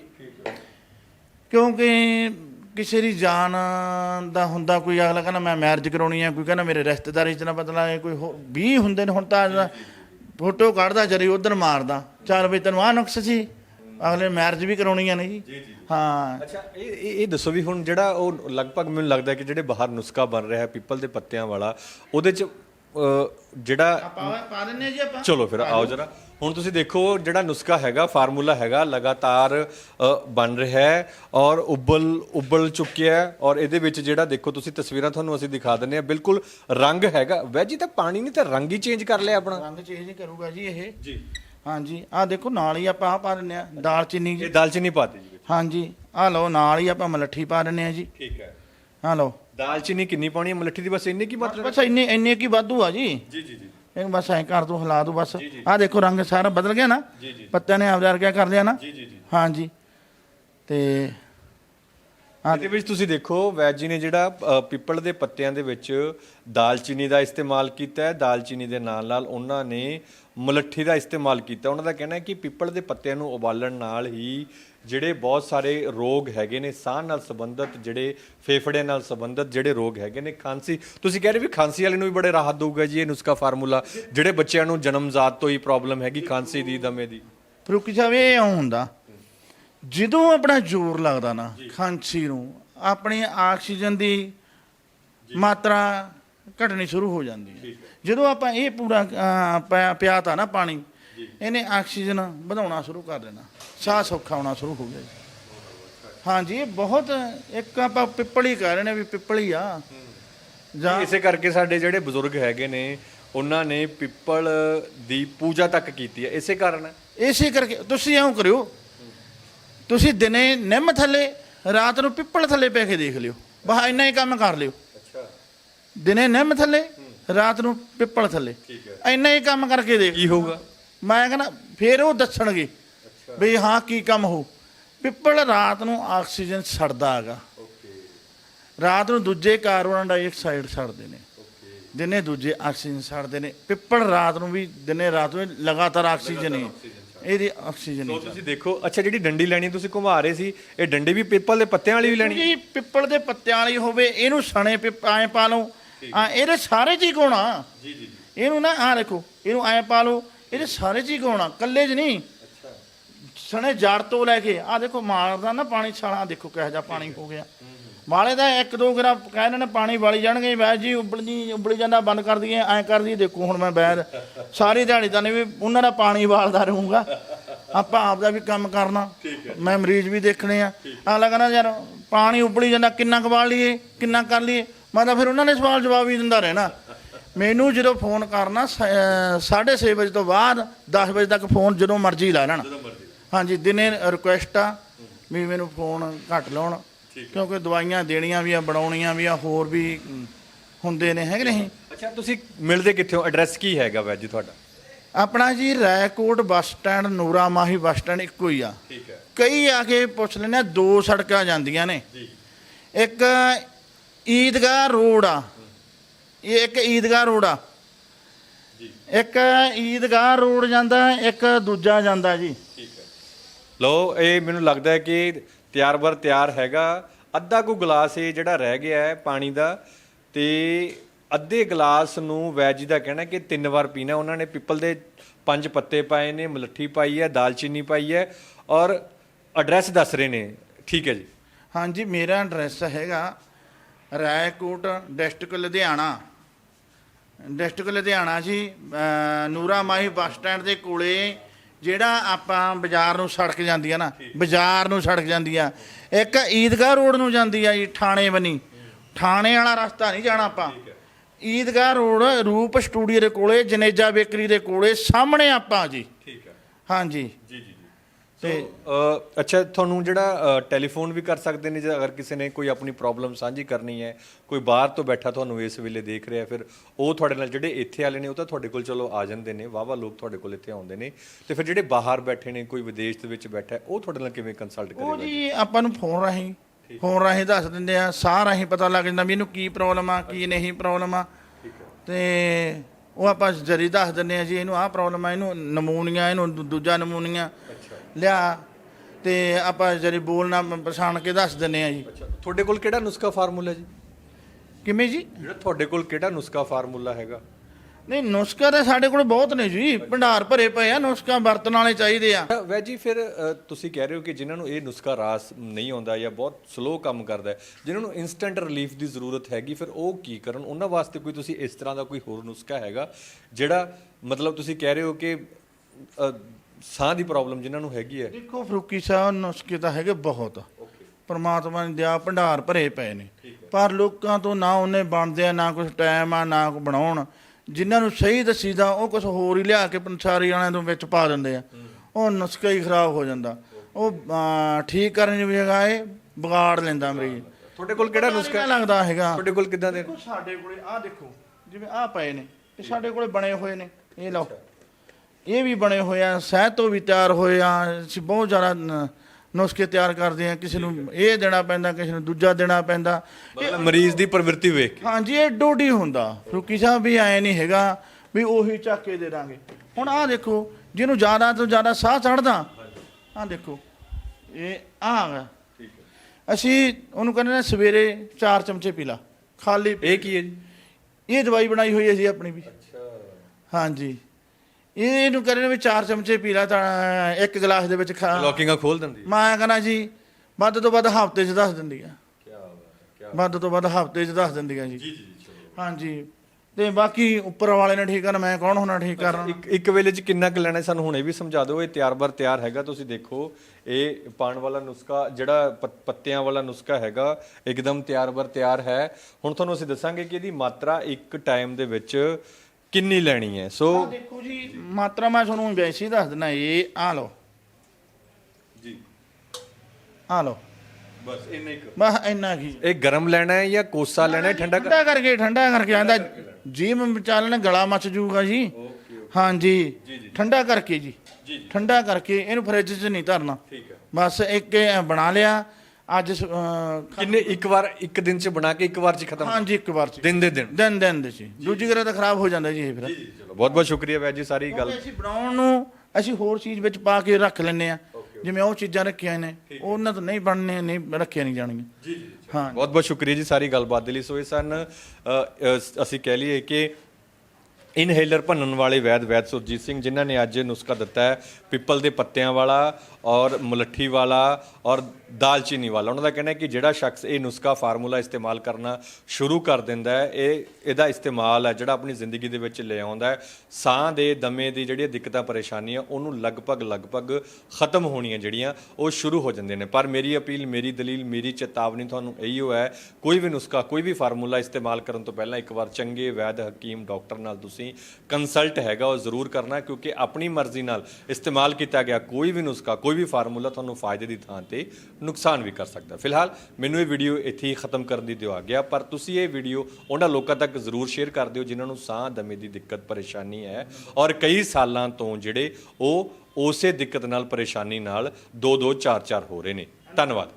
ਕਿਉਂਕਿ ਕਿਸੇ ਦੀ ਜਾਨ ਦਾ ਹੁੰਦਾ ਕੋਈ ਅਗਲਾ ਕਹਿੰਦਾ ਮੈਂ ਮੈਰਿਜ ਕਰਾਉਣੀ ਹੈ ਕੋਈ ਕਹਿੰਦਾ ਮੇਰੇ ਰਿਸ਼ਤੇਦਾਰੀ ਚ ਨਾ ਬਦਲਾ ਹੈ ਕੋਈ 20 ਹੁੰਦੇ ਨੇ ਹੁਣ ਤਾਂ ਫੋਟੋ ਕੱਢਦਾ ਜਰੀ ਉਧਰ ਮਾਰਦਾ। ਚੱਲ ਵੀ ਤੈਨੂੰ ਆ ਨੁਕਸ ਸੀ ਅਗਲੇ ਮੈਰਿਜ ਵੀ ਕਰਾਉਣੀਆਂ ਨੇ ਜੀ। ਹਾਂ। ਅੱਛਾ ਇਹ ਇਹ ਦੱਸੋ ਵੀ ਹੁਣ ਜਿਹੜਾ ਉਹ ਲਗਭਗ ਮੈਨੂੰ ਲੱਗਦਾ ਕਿ ਜਿਹੜੇ ਬਾਹਰ ਨੁਸਖਾ ਬਣ ਰਿਹਾ ਹੈ ਪੀਪਲ ਦੇ ਪੱਤਿਆਂ ਵਾਲਾ ਉਹਦੇ ਚ ਜਿਹੜਾ ਪਾ ਦਿੰਨੇ ਜੀ ਆਪਾਂ। ਚਲੋ ਫਿਰ ਆਓ ਜਰਾ। ਹੁਣ ਤੁਸੀਂ ਦੇਖੋ ਜਿਹੜਾ ਨੁਸਖਾ ਹੈਗਾ ਫਾਰਮੂਲਾ ਹੈਗਾ ਲਗਾਤਾਰ ਬਣ ਰਿਹਾ ਹੈ ਔਰ ਉਬਲ ਉਬਲ ਚੁੱਕਿਆ ਹੈ ਔਰ ਇਹਦੇ ਵਿੱਚ ਜਿਹੜਾ ਦੇਖੋ ਤੁਸੀਂ ਤਸਵੀਰਾਂ ਤੁਹਾਨੂੰ ਅਸੀਂ ਦਿਖਾ ਦਿੰਨੇ ਆ ਬਿਲਕੁਲ ਰੰਗ ਹੈਗਾ। ਵੈਜੀ ਤਾਂ ਪਾਣੀ ਨਹੀਂ ਤਾਂ ਰੰਗ ਹੀ ਚੇਂਜ ਕਰ ਲਿਆ ਆਪਣਾ। ਰੰਗ ਚੇਂਜ ਕਰੂਗਾ ਜੀ ਇਹ। ਜੀ। ਹਾਂਜੀ ਆ ਦੇਖੋ ਨਾਲ ਹੀ ਆਪਾਂ ਆ ਪਾ ਦਿੰਨੇ ਆ ਦਾਲ ਚੀਨੀ ਜੀ। ਇਹ ਦਾਲਚੀਨੀ ਪਾਤੀ ਜੀ। ਹਾਂਜੀ ਆ ਲਓ ਨਾਲ ਹੀ ਆਪਾਂ ਮਲੱਠੀ ਪਾ ਦਿੰਨੇ ਆ ਜੀ। ਠੀਕ ਹੈ। ਆ ਲਓ। ਦਾਲਚੀਨੀ ਕਿੰਨੀ ਪਾਉਣੀ ਹੈ? ਮਲੱਠੀ ਦੀ ਬਸ ਇੰਨੀ ਕੀ ਮਾਤਰਾ ਬਸ ਇੰਨੇ ਇੰਨੇ ਕੀ ਵਾਧੂ ਆ ਜੀ? ਜੀ ਜੀ ਜੀ। ਇਹ ਬਸ ਐਂ ਕਰ ਦੋ ਹਿਲਾ ਦੋ ਬਸ। ਆ ਦੇਖੋ ਰੰਗ ਸਾਰਾ ਬਦਲ ਗਿਆ ਨਾ? ਜੀ, ਜੀ। ਪੱਤਿਆਂ ਨੇ ਆਪਦਾ ਵਰਗਾ ਕਰ ਲਿਆ ਨਾ? ਜੀ ਜੀ ਜੀ। ਹਾਂਜੀ ਤੇ ਹਾਂ ਇਹਦੇ ਵਿੱਚ ਤੁਸੀਂ ਦੇਖੋ ਵੈਦ ਜੀ ਨੇ ਜਿਹੜਾ ਅ, ਪਿੱਪਲ ਦੇ ਪੱਤਿਆਂ ਦੇ ਵਿੱਚ ਦਾਲਚੀਨੀ ਦਾ ਇਸਤੇਮਾਲ ਕੀਤਾ ਹੈ। ਦਾਲਚੀਨੀ ਦੇ ਨਾਲ ਨਾਲ ਉਹਨਾਂ ਨੇ ਮਲੱਠੀ ਦਾ ਇਸਤੇਮਾਲ ਕੀਤਾ। ਉਹਨਾਂ ਦਾ ਕਹਿਣਾ ਹੈ ਕਿ ਪਿੱਪਲ ਦੇ ਪੱਤਿਆਂ ਨੂੰ ਉਬਾਲਣ ਨਾਲ ਹੀ ਜਿਹੜੇ ਬਹੁਤ ਸਾਰੇ ਰੋਗ ਹੈਗੇ ਨੇ ਸਾਹ ਨਾਲ ਸੰਬੰਧਿਤ ਜਿਹੜੇ ਫੇਫੜਿਆਂ ਨਾਲ ਸੰਬੰਧਿਤ ਜਿਹੜੇ ਰੋਗ ਹੈਗੇ ਨੇ ਖਾਂਸੀ। ਤੁਸੀਂ ਕਹਿ ਰਹੇ ਵੀ ਖਾਂਸੀ ਵਾਲੇ ਨੂੰ ਵੀ ਬੜੇ ਰਾਹਤ ਦਊਗਾ ਜੀ ਇਹ ਨੁਸਖਾ ਫਾਰਮੂਲਾ। ਜਿਹੜੇ ਬੱਚਿਆਂ ਨੂੰ ਜਨਮਜ਼ਾਤ ਤੋਂ ਹੀ ਪ੍ਰੋਬਲਮ ਹੈਗੀ ਖਾਂਸੀ ਦੀ ਦਮੇ ਦੀ। ਫਰੂਕੀ ਸਾਹਿਬ ਇਹ ਇਉਂ ਹੁੰਦਾ। ਜਦੋਂ ਆਪਣਾ ਜ਼ੋਰ ਲੱਗਦਾ ਨਾ ਖਾਂਸੀ ਨੂੰ ਆਪਣੀ ਆਕਸੀਜਨ ਦੀ ਮਾਤਰਾ ਘਟਣੀ ਸ਼ੁਰੂ ਹੋ ਜਾਂਦੀ ਹੈ। ਜਦੋਂ ਆਪਾਂ ਇਹ ਪੂਰਾ ਅਹ, ਪਿਆ- ਪਿਆ ਤਾ ਨਾ ਪਾਣੀ ਇਹਨੇ ਆਕਸੀਜਨ ਵਧਾਉਣਾ ਸ਼ੁਰੂ ਕਰ ਦੇਣਾ। ਸਾਹ ਸੌਖਾ ਹੋਣਾ ਸ਼ੁਰੂ ਹੋ ਗਿਆ ਜੀ। ਹਾਂਜੀ ਇਹ ਬਹੁਤ ਇੱਕ ਆਪਾਂ ਪਿੱਪਲ ਹੀ ਕਹਿ ਰਹੇ ਨੇ ਵੀ ਪਿੱਪਲ ਹੀ। ਆ ਜਾਂ ਇਸੇ ਕਰਕੇ ਸਾਡੇ ਜਿਹੜੇ ਬਜ਼ੁਰਗ ਹੈਗੇ ਨੇ ਉਹਨਾਂ ਨੇ ਪਿੱਪਲ ਦੀ ਪੂਜਾ ਤੱਕ ਕੀਤੀ ਹੈ। ਇਸੇ ਕਾਰਨ ਇਸੇ ਕਰਕੇ ਤੁਸੀਂ ਐਂ ਕਰਿਓ ਤੁਸੀਂ ਦਿਨੇ ਨਿੰਮ ਥੱਲੇ ਰਾਤ ਨੂੰ ਪਿੱਪਲ ਥੱਲੇ ਪੈ ਕੇ ਦੇਖ ਲਿਓ। ਬਸ ਇੰਨਾ ਹੀ ਕੰਮ ਕਰ ਲਿਓ। ਅੱਛਾ। ਦਿਨੇ ਨਿੰਮ ਥੱਲੇ ਰਾਤ ਨੂੰ ਪਿੱਪਲ ਥੱਲੇ। ਠੀਕ ਹੈ। ਇੰਨਾ ਹੀ ਕੰਮ ਕਰਕੇ ਦੇਖ ਕੀ ਹੋਊਗਾ? ਮੈਂ ਕਹਿੰਦਾ ਫਿਰ ਉਹ ਦੱਸਣਗੇ ਵੀ ਹਾਂ ਕੀ ਕੰਮ ਹੋ ਪਿੱਪਲ ਰਾਤ ਨੂੰ ਆਕਸੀਜਨ ਛੱਡਦਾ ਹੈਗਾ। ਓਕੇ। ਰਾਤ ਨੂੰ ਦੂਜੇ ਕਾਰਬਨ ਡਾਈਆਕਸਾਈਡ ਛੱਡਦੇ ਨੇ। ਦਿਨੇ ਦੂਜੇ ਆਕਸੀਜਨ ਛੱਡਦੇ ਨੇ। ਪਿੱਪਲ ਰਾਤ ਨੂੰ ਵੀ ਦਿਨੇ ਰਾਤ ਨੂੰ ਲਗਾਤਾਰ ਆਕਸੀਜਨ ਹੀ। ਇਹਦੀ ਆਕਸੀਜਨ ਸੋ ਹੀ ਤੁਸੀਂ ਦੇਖੋ ਅੱਛਾ ਜਿਹੜੀ ਡੰਡੀ ਲੈਣੀ ਤੁਸੀਂ ਘੁਮਾ ਰਹੇ ਸੀ ਇਹ ਡੰਡੀ ਵੀ ਪਿੱਪਲ ਦੇ ਪੱਤਿਆਂ ਵਾਲੀ ਵੀ ਲੈਣੀ? ਜੀ ਪਿੱਪਲ ਦੇ ਪੱਤਿਆਂ ਵਾਲੀ ਹੋਵੇ ਇਹਨੂੰ ਸਣੇ ਪਿੱਪ ਐਂ ਪਾ ਲਓ। ਆ ਇਹਦੇ ਸਾਰੇ ਚੀਜ਼ ਹੋਣਾ। ਜੀ ਜੀ ਇਹਨੂੰ ਨਾ ਆ ਦੇਖੋ ਇਹਨੂੰ ਐਂ ਪਾ ਲਓ ਇਹਦੇ ਸਾਰੇ ਚੀਜ਼ ਹੋਣਾ ਕੱਲੇ 'ਚ ਨਹੀਂ। ਅੱਛਾ। ਸਣੇ ਜੜ ਤੋਂ ਲੈ ਕੇ ਆ ਦੇਖੋ ਮਾਰਦਾ ਨਾ ਪਾਣੀ ਛਾਲਾ ਦੇਖੋ ਕਿਹੋ ਜਿਹਾ ਪਾਣੀ ਹੋ ਗਿਆ। ਮਾਲੇ ਦਾ 1-2 ਗਰਾ ਕਹਿੰਦੇ ਨੇ ਪਾਣੀ ਵਾਲੀ ਜਾਣਗੇ ਵੈਦ ਜੀ ਉਬਲਦੀ ਉਬਲੀ ਜਾਂਦਾ ਬੰਦ ਕਰ ਦਈਏ ਐਂ ਕਰ ਦਈਏ ਦੇਖੋ ਹੁਣ ਮੈਂ ਵੈਦ ਸਾਰੀ ਦਿਹਾੜੀ ਤਾਂ ਨਹੀਂ ਵੀ ਉਹਨਾਂ ਦਾ ਪਾਣੀ ਵਾਲਦਾ ਰਹੂੰਗਾ। ਆਪਾਂ ਆਪ ਦਾ ਵੀ ਕੰਮ ਕਰਨਾ ਮੈਂ ਮਰੀਜ਼ ਵੀ ਦੇਖਣੇ ਆ। ਅਗਲਾ ਕਹਿੰਦਾ ਯਾਰ ਪਾਣੀ ਉਬਲੀ ਜਾਂਦਾ ਕਿੰਨਾ ਕਵਾਲ ਲਈਏ ਕਿੰਨਾ ਕਰ ਲਈਏ। ਮੈਂ ਤਾਂ ਫਿਰ ਉਹਨਾਂ ਨੇ ਸਵਾਲ ਜਵਾਬ ਹੀ ਦਿੰਦਾ ਰਹਿਣਾ। ਮੈਨੂੰ ਜਦੋਂ ਫੋਨ ਕਰਨਾ 6:30 ਵਜੇ ਤੋਂ ਬਾਅਦ 10 ਵਜੇ ਤੱਕ ਫੋਨ ਜਦੋਂ ਮਰਜ਼ੀ ਲਾ ਲੈਣਾ। ਹਾਂਜੀ ਦਿਨੇ ਰਿਕੁਐਸਟ ਆ ਵੀ ਮੈਨੂੰ ਫੋਨ ਘੱਟ ਲਾਉਣ। ਕਿਉਂਕਿ ਦਵਾਈਆਂ ਦੇਣੀਆਂ ਵੀ ਆ ਬਣਾਉਣੀਆਂ ਵੀ ਆ ਹੋਰ ਵੀ ਹੁੰਦੇ ਨੇ ਹੈਗੇ ਨਹੀਂ? ਅੱਛਾ ਤੁਸੀਂ ਮਿਲਦੇ ਕਿੱਥੇ ਹੋ? ਐਡਰੈਸ ਕੀ ਹੈਗਾ ਵੈਜ ਤੁਹਾਡਾ? ਆਪਣਾ ਜੀ ਰੈਕੋਟ ਬੱਸ stand Noora Mahi bus stand ਇੱਕੋ ਹੀ ਆ। ਠੀਕ ਹੈ। ਕਈ ਆ ਕੇ ਪੁੱਛ ਲੈਣੇ ਆ, ਦੋ ਸੜਕਾਂ ਜਾਂਦੀਆਂ ਨੇ। ਜੀ। ਇੱਕ ਈਦਗਾਹ ਰੋਡ ਆ। ਇਹ ਇੱਕ ਈਦਗਾਹ ਰੋਡ ਆ। ਜੀ। ਇੱਕ ਈਦਗਾਹ ਰੋਡ ਜਾਂਦਾ ਇੱਕ ਦੂਜਾ ਜਾਂਦਾ ਜੀ। ਠੀਕ ਹੈ। ਲੋ ਇਹ ਮੈਨੂੰ ਲੱਗਦਾ ਹੈ ਕਿ ਤਿਆਰ ਬਰ ਤਿਆਰ ਹੈਗਾ। ਅੱਧਾ ਕੁ ਗਲਾਸ ਇਹ ਜਿਹੜਾ ਰਹਿ ਗਿਆ ਹੈ ਪਾਣੀ ਦਾ ਤੇ ਅੱਧੇ ਗਲਾਸ ਨੂੰ ਵੈਜ ਦਾ ਕਹਿਣਾ ਕਿ ਤਿੰਨ ਵਾਰ ਪੀਣਾ। ਉਹਨਾਂ ਨੇ ਪਿੱਪਲ ਦੇ ਪੰਜ ਪੱਤੇ ਪਾਏ ਨੇ, ਮਲੱਠੀ ਪਾਈ ਹੈ ਦਾਲਚੀਨੀ ਪਾਈ ਹੈ ਔਰ ਐਡਰੈਸ ਦੱਸ ਰਹੇ ਨੇ। ਠੀਕ ਹੈ ਜੀ। ਹਾਂਜੀ, ਮੇਰਾ ਐਡਰੈਸ ਹੈਗਾ ਰਾਏਕੋਟ ਡਿਸਟ੍ਰਿਕਟ ਲੁਧਿਆਣਾ। ਡਿਸਟ੍ਰਿਕਟ ਲੁਧਿਆਣਾ ਜੀ, ਅਹ ਨੂਰਾ ਮਾਹੀ ਬੱਸ ਸਟੈਂਡ ਦੇ ਕੋਲੇ ਜਿਹੜਾ ਆਪਾਂ ਬਾਜ਼ਾਰ ਨੂੰ ਸੜਕ ਜਾਂਦੀ ਆ ਨਾ ਬਾਜ਼ਾਰ ਨੂੰ ਸੜਕ ਜਾਂਦੀ ਆ। ਇੱਕ ਈਦਗਾਹ ਰੋਡ ਨੂੰ ਜਾਂਦੀ ਆ ਜੀ ਥਾਣੇ ਬਣੀ ਥਾਣੇ ਵਾਲਾ ਰਸਤਾ ਨਹੀਂ ਜਾਣਾ ਆਪਾਂ। ਈਦਗਾਹ ਰੋਡ ਰੂਪ ਸਟੂਡੀਓ ਦੇ ਕੋਲੇ ਜਨੇਜਾ ਬੇਕਰੀ ਦੇ ਕੋਲੇ ਸਾਹਮਣੇ ਆਪਾਂ ਜੀ। ਠੀਕ ਹੈ। ਹਾਂਜੀ। ਜੀ ਜੀ ਜੀ। ਤੇ ਅੱਛਾ ਤੁਹਾਨੂੰ ਜਿਹੜਾ ਟੈਲੀਫੋਨ ਵੀ ਕਰ ਸਕਦੇ ਨੇ ਜੇ ਅਗਰ ਕਿਸੇ ਨੇ ਕੋਈ ਆਪਣੀ ਪ੍ਰੋਬਲਮ ਸਾਂਝੀ ਕਰਨੀ ਹੈ ਕੋਈ ਬਾਹਰ ਤੋਂ ਬੈਠਾ ਤੁਹਾਨੂੰ ਇਸ ਵੇਲੇ ਦੇਖ ਰਿਹਾ ਫਿਰ ਉਹ ਤੁਹਾਡੇ ਨਾਲ ਜਿਹੜੇ ਇੱਥੇ ਵਾਲੇ ਨੇ ਉਹ ਤਾਂ ਤੁਹਾਡੇ ਕੋਲ ਚਲੋ ਆ ਜਾਂਦੇ ਨੇ ਵਾਵਾ ਲੋਕ ਤੁਹਾਡੇ ਕੋਲ ਇੱਥੇ ਆਉਂਦੇ ਨੇ ਤੇ ਫਿਰ ਜਿਹੜੇ ਬਾਹਰ ਬੈਠੇ ਨੇ ਕੋਈ ਵਿਦੇਸ਼ ਦੇ ਵਿੱਚ ਬੈਠਾ ਉਹ ਤੁਹਾਡੇ ਨਾਲ ਕਿਵੇਂ ਕੰਸਲਟ ਉਹ ਕਰੇਗਾ ਜੀ ਆਪਾਂ ਨੂੰ ਫੋਨ ਰਾਹੀਂ ਫੋਨ ਰਾਹੀਂ ਦੱਸ ਦਿੰਦੇ ਆ ਸਾਹ ਰਾਹੀਂ ਪਤਾ ਲੱਗ ਜਾਂਦਾ ਵੀ ਇਹਨੂੰ ਕੀ ਪ੍ਰੋਬਲਮ ਆ ਕੀ ਨਹੀਂ ਪ੍ਰੋਬਲਮ ਆ। ਤੇ ਉਹ ਆਪਾਂ ਜਰੀ ਦੱਸ ਦਿੰਦੇ ਆ ਜੀ ਇਹਨੂੰ ਆਹ ਪ੍ਰੋਬਲਮ ਆ ਇਹਨੂੰ ਨਮੂਨੀਆ ਇਹਨੂੰ ਦੂਜਾ ਨਮੂਨੀਆ ਲਿਆ ਤੇ ਆਪਾਂ ਜਰੀ ਬੋਲਣਾ ਪਛਾਣ ਕੇ ਦੱਸ ਦਿੰਦੇ ਆ ਜੀ। ਤੁਹਾਡੇ ਕੋਲ ਕਿਹੜਾ ਨੁਸਖਾ ਫਾਰਮੂਲਾ ਜੀ? ਕਿਵੇਂ ਜੀ? ਜਿਹੜਾ ਤੁਹਾਡੇ ਕੋਲ ਕਿਹੜਾ ਨੁਸਖਾ ਫਾਰਮੂਲਾ ਹੈਗਾ? ਨਹੀਂ ਨੁਸਖਾ ਤਾਂ ਸਾਡੇ ਕੋਲ ਬਹੁਤ ਨੇ ਜੀ। ਭੰਡਾਰ ਭਰੇ ਪਏ ਆ ਨੁਸਖਾ ਵਰਤਣ ਵਾਲੇ ਚਾਹੀਦੇ ਆ। ਵੈਜੀ ਫਿਰ ਅ, ਤੁਸੀਂ ਕਹਿ ਰਹੇ ਹੋ ਕਿ ਜਿਨ੍ਹਾਂ ਨੂੰ ਇਹ ਨੁਸਖਾ ਰਾਸ ਨਹੀਂ ਆਉਂਦਾ ਜਾਂ ਬਹੁਤ ਸਲੋ ਕੰਮ ਕਰਦਾ ਜਿਨ੍ਹਾਂ ਨੂੰ ਇਨਸਟੈਂਟ ਰਿਲੀਫ ਦੀ ਜ਼ਰੂਰਤ ਹੈਗੀ ਫਿਰ ਉਹ ਕੀ ਕਰਨ? ਉਹਨਾਂ ਵਾਸਤੇ ਕੋਈ ਤੁਸੀਂ ਇਸ ਤਰ੍ਹਾਂ ਦਾ ਕੋਈ ਹੋਰ ਨੁਸਖਾ ਹੈਗਾ ਜਿਹੜਾ ਮਤਲਬ ਤੁਸੀਂ ਕਹਿ ਰਹੇ ਹੋ ਕਿ ਸਾਹ ਦੀ ਪ੍ਰੋਬਲਮ ਜਿਨ੍ਹਾਂ ਨੂੰ ਹੈਗੀ ਹੈ। ਦੇਖੋ ਫਰੂਕੀ ਸਾਹਿਬ ਨੁਸਖੇ ਤਾਂ ਹੈਗੇ ਬਹੁਤ। ਪਰਮਾਤਮਾ ਨੇ ਦਿਆ ਭੰਡਾਰ ਭਰੇ ਪਏ ਨੇ। ਪਰ ਲੋਕਾਂ ਤੋਂ ਨਾ ਉਹਨੇ ਬਣਦੇ ਆ ਨਾ ਕੁਝ ਟਾਈਮ ਆ ਨਾ ਕੁ ਬਣਾਉਣ। ਜਿਨ੍ਹਾਂ ਨੂੰ ਸਹੀ ਦਸੀਦਾ ਉਹ ਕੁਝ ਹੋਰ ਹੀ ਲਿਆ ਕੇ ਪੰਸਾਰੀ ਵਾਲਿਆਂ ਦੇ ਵਿੱਚ ਪਾ ਦਿੰਦੇ ਆ। ਉਹ ਨੁਸਖਾ ਹੀ ਖਰਾਬ ਹੋ ਜਾਂਦਾ। ਉਹ ਠੀਕ ਕਰਨ ਦੀ ਬਜਾਏ ਵਿਗਾੜ ਲੈਂਦਾ ਮਰੀਜ਼। ਤੁਹਾਡੇ ਕੋਲ ਕਿਹੜਾ ਨੁਸਖਾ ਲੱਗਦਾ ਹੈਗਾ। ਤੁਹਾਡੇ ਕੋਲ ਕਿਦਾਂ ਦੇ ਸਾਡੇ ਕੋਲੇ ਆਹ ਦੇਖੋ ਜਿਵੇਂ ਆਹ ਪਏ ਨੇ ਇਹ ਸਾਡੇ ਕੋਲੇ ਬਣੇ ਹੋਏ ਨੇ। ਇਹ ਲਓ। ਇਹ ਵੀ ਬਣੇ ਹੋਏ ਆ ਸਹਿਤ ਤੋਂ ਵੀ ਤਿਆਰ ਹੋਏ ਆ ਅਸੀਂ ਬਹੁਤ ਜ਼ਿਆਦਾ ਨੁਸਖੇ ਤਿਆਰ ਕਰਦੇ ਆ ਕਿਸੇ ਨੂੰ ਇਹ ਦੇਣਾ ਪੈਂਦਾ ਕਿਸੇ ਨੂੰ ਦੂਜਾ ਦੇਣਾ ਪੈਂਦਾ। ਮਤਲਬ ਮਰੀਜ਼ ਦੀ ਪ੍ਰਵਿਰਤੀ ਵੇਖ ਕੇ। ਹਾਂਜੀ ਇਹ ਡੋਡੀ ਹੁੰਦਾ ਰੁਕੀ ਸਾਹਿਬ ਵੀ ਐ ਨਹੀਂ ਹੈਗਾ ਵੀ ਉਹੀ ਚੱਕ ਕੇ ਦੇ ਦਾਂਗੇ। ਹੁਣ ਆਹ ਦੇਖੋ ਜਿਹਨੂੰ ਜ਼ਿਆਦਾ ਤੋਂ ਜ਼ਿਆਦਾ ਸਾਹ ਚੜਦਾ ਆਹ ਦੇਖੋ ਇਹ ਆਹ ਠੀਕ ਹੈ। ਅਸੀਂ ਉਹਨੂੰ ਕਹਿੰਦੇ ਨੇ ਸਵੇਰੇ 4 ਚਮਚੇ ਪੀ ਲਾ ਖਾਲੀ ਇਹ ਕੀ ਹੈ ਜੀ? ਇਹ ਦਵਾਈ ਬਣਾਈ ਹੋਈ ਹੈ ਜੀ ਆਪਣੀ ਵੀ। ਅੱਛਾ। ਹਾਂਜੀ। ਇਹਨੂੰ ਕਹਿੰਦੇ ਨੇ ਵੀ 4 ਚਮਚੇ ਪੀ ਲਾ ਤਾਂ ਇੱਕ ਗਲਾਸ ਦੇ ਵਿੱਚ ਖਾ। ਲੌਕਿੰਗਾਂ ਖੋਲ ਦਿੰਦੀ। ਮੈਂ ਕਹਿੰਦਾ ਜੀ ਵੱਧ ਤੋਂ ਵੱਧ ਹਫ਼ਤੇ 'ਚ ਦੱਸ ਦਿੰਦੀ ਆ। ਕੀ ਬਾਤ ਹੈ ਵੱਧ ਤੋਂ ਵੱਧ ਹਫ਼ਤੇ 'ਚ ਦੱਸ ਦਿੰਦੀ ਆ ਜੀ। ਜੀ ਜੀ ਚਲੋ। ਹਾਂਜੀ। ਤੇ ਬਾਕੀ ਉੱਪਰ ਵਾਲੇ ਨੇ ਠੀਕ ਕਰਨਾ ਮੈਂ ਕੌਣ ਹੋਣਾ ਠੀਕ ਕਰਨਾ? ਇੱਕ ਇੱਕ ਵੇਲੇ 'ਚ ਕਿੰਨਾ ਕੁ ਲੈਣਾ ਸਾਨੂੰ ਹੁਣ ਵੀ ਸਮਝਾ ਦਿਓ ਇਹ ਤਿਆਰ ਬਰ ਤਿਆਰ ਹੈਗਾ ਤੁਸੀਂ ਦੇਖੋ। ਇਹ ਪਾਣ ਵਾਲਾ ਨੁਸਖਾ ਜਿਹੜਾ ਪੱਤਿਆਂ ਵਾਲਾ ਨੁਸਖਾ ਹੈਗਾ ਇੱਕਦਮ ਤਿਆਰ ਬਰ ਤਿਆਰ ਹੈ। ਹੁਣ ਤੁਹਾਨੂੰ ਅਸੀਂ ਦੱਸਾਂਗੇ ਕਿ ਇਹਦੀ ਮਾਤਰਾ ਇੱਕ ਟਾਈਮ ਦੇ ਵਿੱਚ ਕਿੰਨੀ ਲੈਣੀ ਹੈ? ਸੋ ਆਹ ਦੇਖੋ ਜੀ ਮਾਤਰਾ ਮੈਂ ਤੁਹਾਨੂੰ ਵੈਸੇ ਹੀ ਦੱਸ ਦਿੰਦਾ ਇਹ ਆ ਲਓ। ਜੀ। ਆ ਲਓ। ਬਸ ਇੰਨਾ ਹੀ ਬਸ ਇੰਨਾ ਕੀ। ਇਹ ਗਰਮ ਲੈਣਾ ਹੈ ਜਾਂ ਕੋਸਾ ਲੈਣਾ ਹੈ ਠੰਡਾ ਕਰ- ਠੰਡਾ ਕਰਕੇ ਠੰਡਾ ਕਰਕੇ ਆਂਦਾ ਜੀਭ ਚੱਲਣ ਗਲਾ ਮੱਚ ਜੂਗਾ ਜੀ। ਹਾਂਜੀ। ਠੰਡਾ ਕਰਕੇ ਜੀ। ਠੰਡਾ ਕਰਕੇ ਇਹਨੂੰ ਫ੍ਰਿਜ 'ਚ ਨਹੀਂ ਧਰਨਾ। ਠੀਕ ਹੈ। ਬਸ ਇੱਕ ਇਹ ਬਣਾ ਲਿਆ ਅੱਜ ਸ- ਅਹ, ਕਿੰਨੇ ਇੱਕ ਵਾਰ ਇੱਕ ਦਿਨ ਚ ਬਣਾ ਕੇ ਇੱਕ ਵਾਰ ਚ ਖਤਮ? ਹਾਂਜੀ ਇੱਕ ਵਾਰ 'ਚ। ਦਿਨ ਦੇ ਦਿਨ? ਦਿਨ ਦਿਨ ਦੇ ਜੀ ਦੂਜੀ ਗਰਾ ਤਾਂ ਖਰਾਬ ਹੋ ਜਾਂਦਾ ਜੀ ਇਹ ਫਿਰ। ਚਲੋ। ਬਹੁਤ ਬਹੁਤ ਸ਼ੁਕਰੀਆ ਵੈਦ ਜੀ ਸਾਰੀ ਗੱਲ। ਕਿਉਂਕਿ ਅਸੀਂ ਬਣਾਉਣ ਨੂੰ ਅਸੀਂ ਹੋਰ ਚੀਜ਼ ਵਿੱਚ ਪਾ ਕੇ ਰੱਖ ਲੈਂਦੇ ਆ ਜਿਵੇਂ ਉਹ ਚੀਜ਼ਾਂ ਰੱਖੀਆਂ ਨੇ ਉਹਨਾਂ ਤੋਂ ਨਹੀਂ ਬਣਨੇ ਨਹੀਂ ਰੱਖੀਆਂ ਨਹੀਂ ਜਾਣਗੀਆਂ। ਜੀ ਜੀ ਹਾਂ। ਬਹੁਤ ਬਹੁਤ ਸ਼ੁਕਰੀਆ ਜੀ ਸਾਰੀ ਗੱਲਬਾਤ ਦੇ ਲਈ। ਸੋ ਇਹ ਸਨ ਅ, ਅ, ਅਸੀਂ ਕਹਿ ਲਈਏ ਕਿ ਇਨਹੇਲਰ ਭੰਨਣ ਵਾਲੇ ਵੈਦ ਵੈਦ ਸੁਰਜੀਤ ਸਿੰਘ ਜਿਨ੍ਹਾਂ ਨੇ ਅੱਜ ਨੁਸਖਾ ਦਿੱਤਾ ਹੈ ਪਿੱਪਲ ਦੇ ਪੱਤਿਆਂ ਵਾਲਾ ਔਰ ਮੁਲੱਠੀ ਵਾਲਾ ਔਰ ਦਾਲਚੀਨੀ ਵਾਲਾ। ਉਹਨਾਂ ਦਾ ਕਹਿਣਾ ਹੈ ਕਿ ਜਿਹੜਾ ਸ਼ਖਸ ਇਹ ਨੁਸਖਾ ਫਾਰਮੂਲਾ ਇਸਤੇਮਾਲ ਕਰਨਾ ਸ਼ੁਰੂ ਕਰ ਦਿੰਦਾ ਹੈ, ਇਹ ਇਹਦਾ ਇਸਤੇਮਾਲ ਹੈ, ਜਿਹੜਾ ਆਪਣੀ ਜ਼ਿੰਦਗੀ ਦੇ ਵਿੱਚ ਲੈ ਆਉਂਦਾ ਹੈ। ਸਾਹ ਦੇ, ਦਮੇ ਦੀ ਜਿਹੜੀਆਂ ਦਿੱਕਤਾਂ, ਪਰੇਸ਼ਾਨੀਆਂ, ਉਹਨੂੰ ਲਗਭਗ ਲਗਭਗ ਖਤਮ ਹੋਣੀਆਂ ਜਿਹੜੀਆਂ, ਉਹ ਸ਼ੁਰੂ ਹੋ ਜਾਂਦੇ ਨੇ। ਪਰ ਮੇਰੀ ਅਪੀਲ, ਮੇਰੀ ਦਲੀਲ, ਮੇਰੀ ਚੇਤਾਵਨੀ ਤੁਹਾਨੂੰ ਇਹੀਓ ਹੈ, ਕੋਈ ਵੀ ਨੁਸਖਾ, ਕੋਈ ਵੀ ਫਾਰਮੂਲਾ ਇਸਤੇਮਾਲ ਕਰਨ ਤੋਂ ਪਹਿਲਾਂ ਇੱਕ ਵਾਰ ਚੰਗੇ ਵੈਦ, ਹਕੀਮ, ਡਾਕਟਰ ਨਾਲ ਤੁਸੀਂ ਕੰਸਲਟ ਹੈਗਾ, ਉਹ ਜ਼ਰੂਰ ਕਰਨਾ, ਕਿਉਂਕਿ ਆਪਣੀ ਮਰਜ਼ੀ ਨਾਲ ਇਸਤੇਮਾਲ ਕੀਤਾ ਗਿਆ ਕੋਈ ਵੀ ਨੁਸਖਾ, ਕੋਈ ਵੀ ਫਾਰਮੂਲਾ ਤੁਹਾਨੂੰ ਫਾਇਦੇ ਦੀ ਥਾਂ ਤੇ ਨੁਕਸਾਨ ਵੀ ਕਰ ਸਕਦਾ। ਫਿਲਹਾਲ ਮੈਨੂੰ ਇਹ ਵੀਡੀਓ ਇੱਥੇ ਹੀ ਖਤਮ ਕਰਨ ਦੀ ਦਿਓ ਆ ਗਿਆ, ਪਰ ਤੁਸੀਂ ਇਹ ਵੀਡੀਓ ਉਹਨਾਂ ਲੋਕਾਂ ਤੱਕ ਜ਼ਰੂਰ ਸ਼ੇਅਰ ਕਰ ਦਿਓ ਜਿਨ੍ਹਾਂ ਨੂੰ ਸਾਹ ਦਮੇ ਦੀ ਦਿੱਕਤ ਪਰੇਸ਼ਾਨੀ ਹੈ ਔਰ ਕਈ ਸਾਲਾਂ ਤੋਂ ਜਿਹੜੇ ਉਹ ਉਸੇ ਦਿੱਕਤ ਨਾਲ ਪਰੇਸ਼ਾਨੀ ਨਾਲ 2 2 4 4 ਹੋ ਰਹੇ ਨੇ। ਧੰਨਵਾਦ।